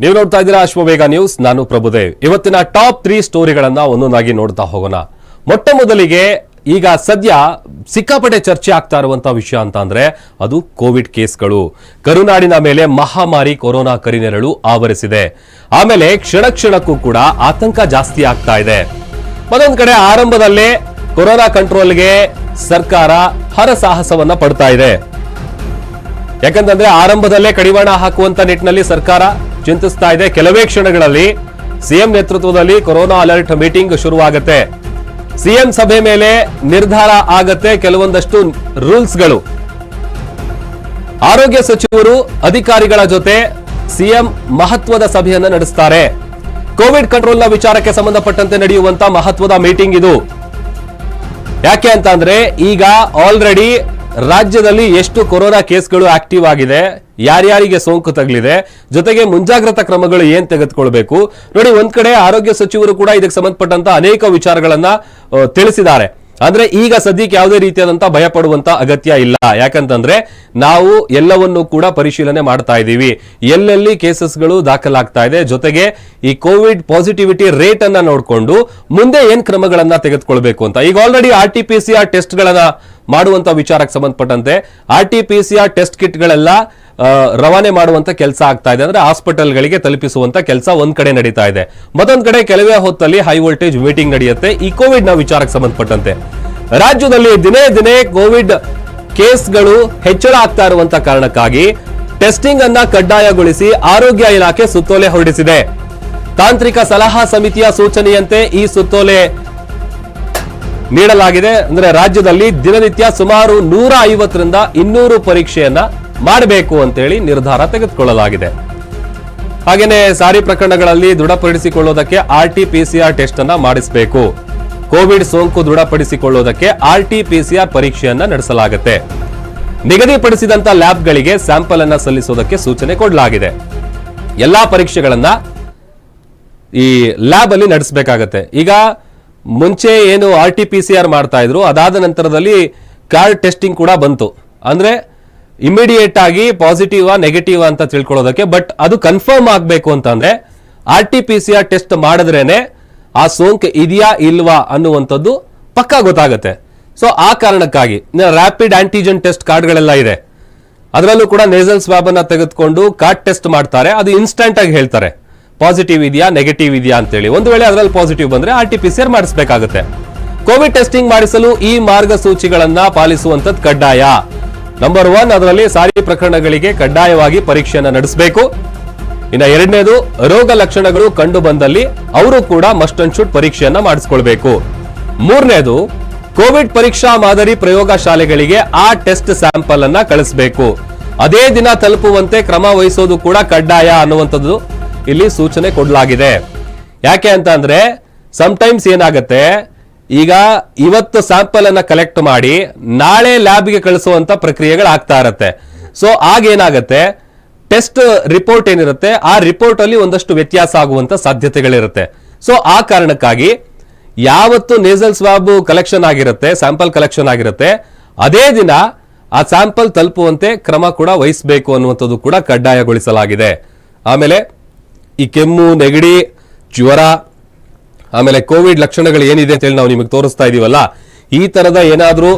ನೀವು ನೋಡ್ತಾ ಇದ್ದೀರಾ ಅಶ್ವವೇಗ ನ್ಯೂಸ್. ನಾನು ಪ್ರಭುದೇವ್. ಇವತ್ತಿನ ಟಾಪ್ ತ್ರೀ ಸ್ಟೋರಿಗಳನ್ನ ಒಂದೊಂದಾಗಿ ನೋಡ್ತಾ ಹೋಗೋಣ. ಮೊಟ್ಟ ಮೊದಲಿಗೆ ಈಗ ಸದ್ಯ ಸಿಕ್ಕಾಪಟ್ಟೆ ಚರ್ಚೆ ಆಗ್ತಾ ಇರುವಂತಹ ವಿಷಯ ಅಂತ ಅಂದ್ರೆ ಅದು ಕೋವಿಡ್ ಕೇಸ್ಗಳು. ಕರುನಾಡಿನ ಮೇಲೆ ಮಹಾಮಾರಿ ಕೊರೋನಾ ಕರಿನೆರಳು ಆವರಿಸಿದೆ. ಆಮೇಲೆ ಕ್ಷಣ ಕ್ಷಣಕ್ಕೂ ಕೂಡ ಆತಂಕ ಜಾಸ್ತಿ ಆಗ್ತಾ ಇದೆ. ಮತ್ತೊಂದ್ ಕಡೆ ಆರಂಭದಲ್ಲೇ ಕೊರೋನಾ ಕಂಟ್ರೋಲ್ಗೆ ಸರ್ಕಾರ ಹರಸಾಹಸವನ್ನ ಪಡ್ತಾ ಇದೆ. ಯಾಕಂತಂದ್ರೆ ಆರಂಭದಲ್ಲೇ ಕಡಿವಾಣ ಹಾಕುವಂತ ನಿಟ್ಟಿನಲ್ಲಿ ಸರ್ಕಾರ ಚಿಂತಿಸ್ತಾ ಇದೆ. ಕೆಲವೇ ಕ್ಷಣಗಳಲ್ಲಿ ಸಿಎಂ ನೇತೃತ್ವದಲ್ಲಿ ಕೊರೋನಾ ಅಲರ್ಟ್ ಮೀಟಿಂಗ್ ಶುರುವಾಗುತ್ತೆ. ಸಿಎಂ ಸಭೆ ಮೇಲೆ ನಿರ್ಧಾರ ಆಗತ್ತೆ ಕೆಲವೊಂದಷ್ಟು ರೂಲ್ಸ್ಗಳು. ಆರೋಗ್ಯ ಸಚಿವರು ಅಧಿಕಾರಿಗಳ ಜೊತೆ ಸಿಎಂ ಮಹತ್ವದ ಸಭೆಯನ್ನ ನಡೆಸ್ತಾರೆ. ಕೋವಿಡ್ ಕಂಟ್ರೋಲ್ನ ವಿಚಾರಕ್ಕೆ ಸಂಬಂಧಪಟ್ಟಂತೆ ನಡೆಯುವಂತಹ ಮಹತ್ವದ ಮೀಟಿಂಗ್ ಇದು. ಯಾಕೆ ಅಂತ ಅಂದ್ರೆ ಈಗ ಆಲ್ರೆಡಿ ರಾಜ್ಯದಲ್ಲಿ ಎಷ್ಟು ಕೊರೋನಾ ಕೇಸ್ಗಳು ಆಕ್ಟಿವ್ ಆಗಿದೆ, ಯಾರ್ಯಾರಿಗೆ ಸೋಂಕು ತಗಲಿದೆ, ಜೊತೆಗೆ ಮುಂಜಾಗ್ರತಾ ಕ್ರಮಗಳು ಏನ್ ತೆಗೆದುಕೊಳ್ಬೇಕು? ನೋಡಿ, ಒಂದ್ ಕಡೆ ಆರೋಗ್ಯ ಸಚಿವರು ಕೂಡ ಇದಕ್ಕೆ ಸಂಬಂಧಪಟ್ಟಂತ ಅನೇಕ ವಿಚಾರಗಳನ್ನ ತಿಳಿಸಿದ್ದಾರೆ. ಅಂದ್ರೆ ಈಗ ಸದ್ಯಕ್ಕೆ ಯಾವುದೇ ರೀತಿಯಾದಂತಹ ಭಯ ಪಡುವಂತ ಅಗತ್ಯ ಇಲ್ಲ. ಯಾಕಂತಂದ್ರೆ ನಾವು ಎಲ್ಲವನ್ನೂ ಕೂಡ ಪರಿಶೀಲನೆ ಮಾಡ್ತಾ ಇದ್ದೀವಿ. ಎಲ್ಲೆಲ್ಲಿ ಕೇಸಸ್ಗಳು ದಾಖಲಾಗ್ತಾ ಇದೆ. ಜೊತೆಗೆ ಈ ಕೋವಿಡ್ ಪಾಸಿಟಿವಿಟಿ ರೇಟ್ ಅನ್ನ ನೋಡಿಕೊಂಡು ಮುಂದೆ ಏನ್ ಕ್ರಮಗಳನ್ನ ತೆಗೆದುಕೊಳ್ಬೇಕು ಅಂತ. ಈಗ already R T P C R test ಗಳನ್ನ ಮಾಡುವಂತ ವಿಚಾರಕ್ಕೆ ಸಂಬಂಧಪಟ್ಟಂತೆ R T P C R test ಕಿಟ್ಗಳೆಲ್ಲ ರವಾನೆ ಮಾಡುವಂತ ಕೆಲಸ ಆಗ್ತಾ ಇದೆ. ಅಂದ್ರೆ ಹಾಸ್ಪಿಟಲ್ಗಳಿಗೆ ತಲುಪಿಸುವಂತ ಕೆಲಸ ಒಂದ್ ಕಡೆ ನಡೀತಾ ಇದೆ. ಮತ್ತೊಂದ್ ಕಡೆ ಕೆಲವೇ ಹೊತ್ತಲ್ಲಿ ಹೈ ವೋಲ್ಟೇಜ್ ಮೀಟಿಂಗ್ ನಡೆಯುತ್ತೆ. ಈ ಕೋವಿಡ್ನ ವಿಚಾರಕ್ಕೆ ಸಂಬಂಧಪಟ್ಟಂತೆ. ರಾಜ್ಯದಲ್ಲಿ ದಿನೇ ದಿನೇ ಕೋವಿಡ್ ಕೇಸ್ಗಳು ಹೆಚ್ಚಳ ಆಗ್ತಾ ಇರುವಂತ ಕಾರಣಕ್ಕಾಗಿ ಟೆಸ್ಟಿಂಗ್ ಅನ್ನ ಕಡ್ಡಾಯಗೊಳಿಸಿ ಆರೋಗ್ಯ ಇಲಾಖೆ ಸುತ್ತೋಲೆ ಹೊರಡಿಸಿದೆ. ತಾಂತ್ರಿಕ ಸಲಹಾ ಸಮಿತಿಯ ಸೂಚನೆಯಂತೆ ಈ ಸುತ್ತೋಲೆ ನೀಡಲಾಗಿದೆ. ಅಂದ್ರೆ ರಾಜ್ಯದಲ್ಲಿ ದಿನನಿತ್ಯ ಸುಮಾರು ನೂರ ಐವತ್ತರಿಂದ ಇನ್ನೂರು ಪರೀಕ್ಷೆಯನ್ನ ಮಾಡಬೇಕು ಅಂತೇಳಿ ನಿರ್ಧಾರ ತೆಗೆದುಕೊಳ್ಳಲಾಗಿದೆ. ಹಾಗೇನೆ ಸಾರಿ ಪ್ರಕರಣಗಳಲ್ಲಿ ದೃಢಪಡಿಸಿಕೊಳ್ಳೋದಕ್ಕೆ ಆರ್ ಪಿಸಿಆರ್ ಟೆಸ್ಟ್ ಅನ್ನ ಮಾಡಿಸಬೇಕು. ಕೋವಿಡ್ ಸೋಂಕು ದೃಢಪಡಿಸಿಕೊಳ್ಳೋದಕ್ಕೆ ಆರ್ ಟಿ ಪಿಸಿಆರ್ ಪರೀಕ್ಷೆಯನ್ನ ನಡೆಸಲಾಗುತ್ತೆ. ನಿಗದಿಪಡಿಸಿದಂತ ಲ್ಯಾಬ್ಗಳಿಗೆ ಸ್ಯಾಂಪಲ್ ಅನ್ನ ಸಲ್ಲಿಸೋದಕ್ಕೆ ಸೂಚನೆ ಕೊಡಲಾಗಿದೆ. ಎಲ್ಲಾ ಪರೀಕ್ಷೆಗಳನ್ನ ಈ ಲ್ಯಾಬ್ ಅಲ್ಲಿ ನಡೆಸಬೇಕಾಗತ್ತೆ. ಈಗ ಮುಂಚೆ ಏನು R T P C R ಮಾಡ್ತಾ ಇದ್ರು, ಅದಾದ ನಂತರದಲ್ಲಿ ಕಾರ್ಡ್ ಟೆಸ್ಟಿಂಗ್ ಕೂಡ ಬಂತು. ಅಂದ್ರೆ ಇಮಿಡಿಯೇಟ್ ಆಗಿ ಪಾಸಿಟಿವ್ ನೆಗೆಟಿವ್ ಅಂತ ತಿಳ್ಕೊಳ್ಳೋದಕ್ಕೆ ಬಟ್ ಅದು ಕನ್ಫರ್ಮ್ ಆಗಬೇಕು ಅಂತಂದ್ರೆ R T P C R test ಮಾಡಿದ್ರೇನೆ ಆ ಸೋಂಕು ಇದೆಯಾ ಇಲ್ವಾ ಅನ್ನುವಂಥದ್ದು ಪಕ್ಕಾ ಗೊತ್ತಾಗುತ್ತೆ. ಸೊ ಆ ಕಾರಣಕ್ಕಾಗಿ ರ್ಯಾಪಿಡ್ ಆಂಟಿಜೆನ್ ಟೆಸ್ಟ್ ಕಾರ್ಡ್ಗಳೆಲ್ಲ ಇದೆ. ಅದರಲ್ಲೂ ಕೂಡ ನೇಸಲ್ ಅನ್ನ ತೆಗೆದುಕೊಂಡು ಕಾರ್ಡ್ ಟೆಸ್ಟ್ ಮಾಡ್ತಾರೆ, ಅದು ಇನ್ಸ್ಟಂಟ್ ಆಗಿ ಹೇಳ್ತಾರೆ. ಪಾಸಿಟಿವ್ ಇದೆಯಾ ನೆಗೆಟಿವ್ ಇದೆಯಾ ಅಂತೇಳಿ. ಒಂದು ವೇಳೆ ಅದರಲ್ಲಿ ಪಾಸಿಟಿವ್ ಬಂದ್ರೆ R T P C R ಮಾಡಿಸಬೇಕಾಗುತ್ತೆ. Covid testing ಮಾಡಿಸಲು ಈ ಮಾರ್ಗಸೂಚಿಗಳನ್ನ ಪಾಲಿಸುವಂತದ್ದು ಕಡ್ಡಾಯ. ನಂಬರ್ ಒನ್ ಅದರಲ್ಲಿ ಸಾರಿ ಪ್ರಕರಣಗಳಿಗೆ ಕಡ್ಡಾಯವಾಗಿ ಪರೀಕ್ಷೆಯನ್ನು ನಡೆಸಬೇಕು. ಇನ್ನ ಎರಡನೇದು, ರೋಗ ಲಕ್ಷಣಗಳು ಕಂಡು ಬಂದಲ್ಲಿ ಅವರು ಕೂಡ ಮಸ್ಟ್ ಅಂಡ್ ಶೂಟ್ ಪರೀಕ್ಷೆಯನ್ನ ಮಾಡಿಸ್ಕೊಳ್ಬೇಕು. ಮೂರನೇದು, ಕೋವಿಡ್ ಪರೀಕ್ಷಾ ಮಾದರಿ ಪ್ರಯೋಗಶಾಲೆಗಳಿಗೆ ಆ ಟೆಸ್ಟ್ ಸ್ಯಾಂಪಲ್ ಅನ್ನ ಕಳಿಸಬೇಕು. ಅದೇ ದಿನ ತಲುಪುವಂತೆ ಕ್ರಮ ವಹಿಸೋದು ಕೂಡ ಕಡ್ಡಾಯ ಅನ್ನುವಂಥದ್ದು ಇಲ್ಲಿ ಸೂಚನೆ ಕೊಡಲಾಗಿದೆ. ಯಾಕೆ ಅಂತ ಅಂದ್ರೆ ಟೈಮ್ಸ್ ಏನಾಗತ್ತೆ ಈಗ ಇವತ್ತು ಸ್ಯಾಂಪಲ್ ಅನ್ನ ಕಲೆಕ್ಟ್ ಮಾಡಿ ನಾಳೆ ಲ್ಯಾಬ್ಗೆ ಕಳಿಸುವಂತ ಪ್ರಕ್ರಿಯೆಗಳಾಗ್ತಾ ಇರತ್ತೆ. ಸೊ ಆಗ ಏನಾಗತ್ತೆ ಟೆಸ್ಟ್ ರಿಪೋರ್ಟ್ ಏನಿರುತ್ತೆ? ಆ ರಿಪೋರ್ಟ್ ಅಲ್ಲಿ ಒಂದಷ್ಟು ವ್ಯತ್ಯಾಸ ಆಗುವಂತ ಸಾಧ್ಯತೆಗಳಿರುತ್ತೆ. ಸೊ ಆ ಕಾರಣಕ್ಕಾಗಿ ಯಾವತ್ತು ನೇಸಲ್ ಸ್ವಾಬ್ ಕಲೆಕ್ಷನ್ ಆಗಿರುತ್ತೆ ಸ್ಯಾಂಪಲ್ ಕಲೆಕ್ಷನ್ ಆಗಿರುತ್ತೆ, ಅದೇ ದಿನ ಆ ಸ್ಯಾಂಪಲ್ ತಲುಪುವಂತೆ ಕ್ರಮ ಕೂಡ ವಹಿಸಬೇಕು ಅನ್ನುವಂಥದ್ದು ಕೂಡ ಕಡ್ಡಾಯಗೊಳಿಸಲಾಗಿದೆ. ಆಮೇಲೆ ಈ ಕೆಮ್ಮು, ನೆಗಡಿ, ಜ್ವರ ಆಮೇಲೆ ಕೋವಿಡ್ ಲಕ್ಷಣಗಳು ಏನಿದೆ ಅಂತ ಹೇಳಿ ನಾವು ನಿಮಗೆ ತೋರಿಸ್ತಾ ಇದೀವಲ್ಲ. ಈ ತರದ ಏನಾದರೂ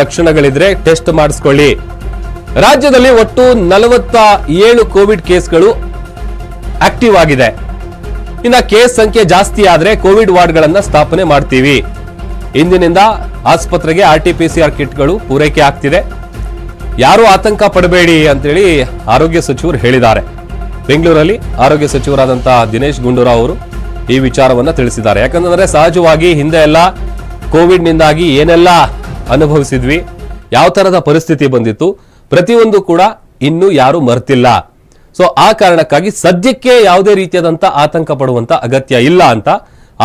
ಲಕ್ಷಣಗಳಿದ್ರೆ ಟೆಸ್ಟ್ ಮಾಡಿಸ್ಕೊಳ್ಳಿ. ರಾಜ್ಯದಲ್ಲಿ ಒಟ್ಟು ನಲವತ್ತ ಏಳು ಕೋವಿಡ್ ಕೇಸ್ಗಳು ಆಕ್ಟಿವ್ ಆಗಿದೆ. ಇನ್ನ ಕೇಸ್ ಸಂಖ್ಯೆ ಜಾಸ್ತಿ ಆದ್ರೆ ಕೋವಿಡ್ ವಾರ್ಡ್ಗಳನ್ನ ಸ್ಥಾಪನೆ ಮಾಡ್ತೀವಿ. ಇಂದಿನಿಂದ ಆಸ್ಪತ್ರೆಗೆ R T P C R ಕಿಟ್ಗಳು ಪೂರೈಕೆ ಆಗ್ತಿದೆ. ಯಾರು ಆತಂಕ ಪಡಬೇಡಿ ಅಂತೇಳಿ ಆರೋಗ್ಯ ಸಚಿವರು ಹೇಳಿದ್ದಾರೆ. ಬೆಂಗಳೂರಲ್ಲಿ ಆರೋಗ್ಯ ಸಚಿವರಾದಂತಹ ದಿನೇಶ್ ಗುಂಡೂರಾವ್ ಅವರು ಈ ವಿಚಾರವನ್ನ ತಿಳಿಸಿದ್ದಾರೆ. ಯಾಕಂತಂದ್ರೆ ಸಹಜವಾಗಿ ಹಿಂದೆ ಎಲ್ಲ ಕೋವಿಡ್ ನಿಂದಾಗಿ ಏನೆಲ್ಲ ಅನುಭವಿಸಿದ್ವಿ, ಯಾವ ತರದ ಪರಿಸ್ಥಿತಿ ಬಂದಿತ್ತು, ಪ್ರತಿಯೊಂದು ಕೂಡ ಇನ್ನೂ ಯಾರು ಮರ್ತಿಲ್ಲ. ಸೊ ಆ ಕಾರಣಕ್ಕಾಗಿ ಸದ್ಯಕ್ಕೆ ಯಾವುದೇ ರೀತಿಯಾದಂತ ಆತಂಕ ಪಡುವಂತ ಅಗತ್ಯ ಇಲ್ಲ ಅಂತ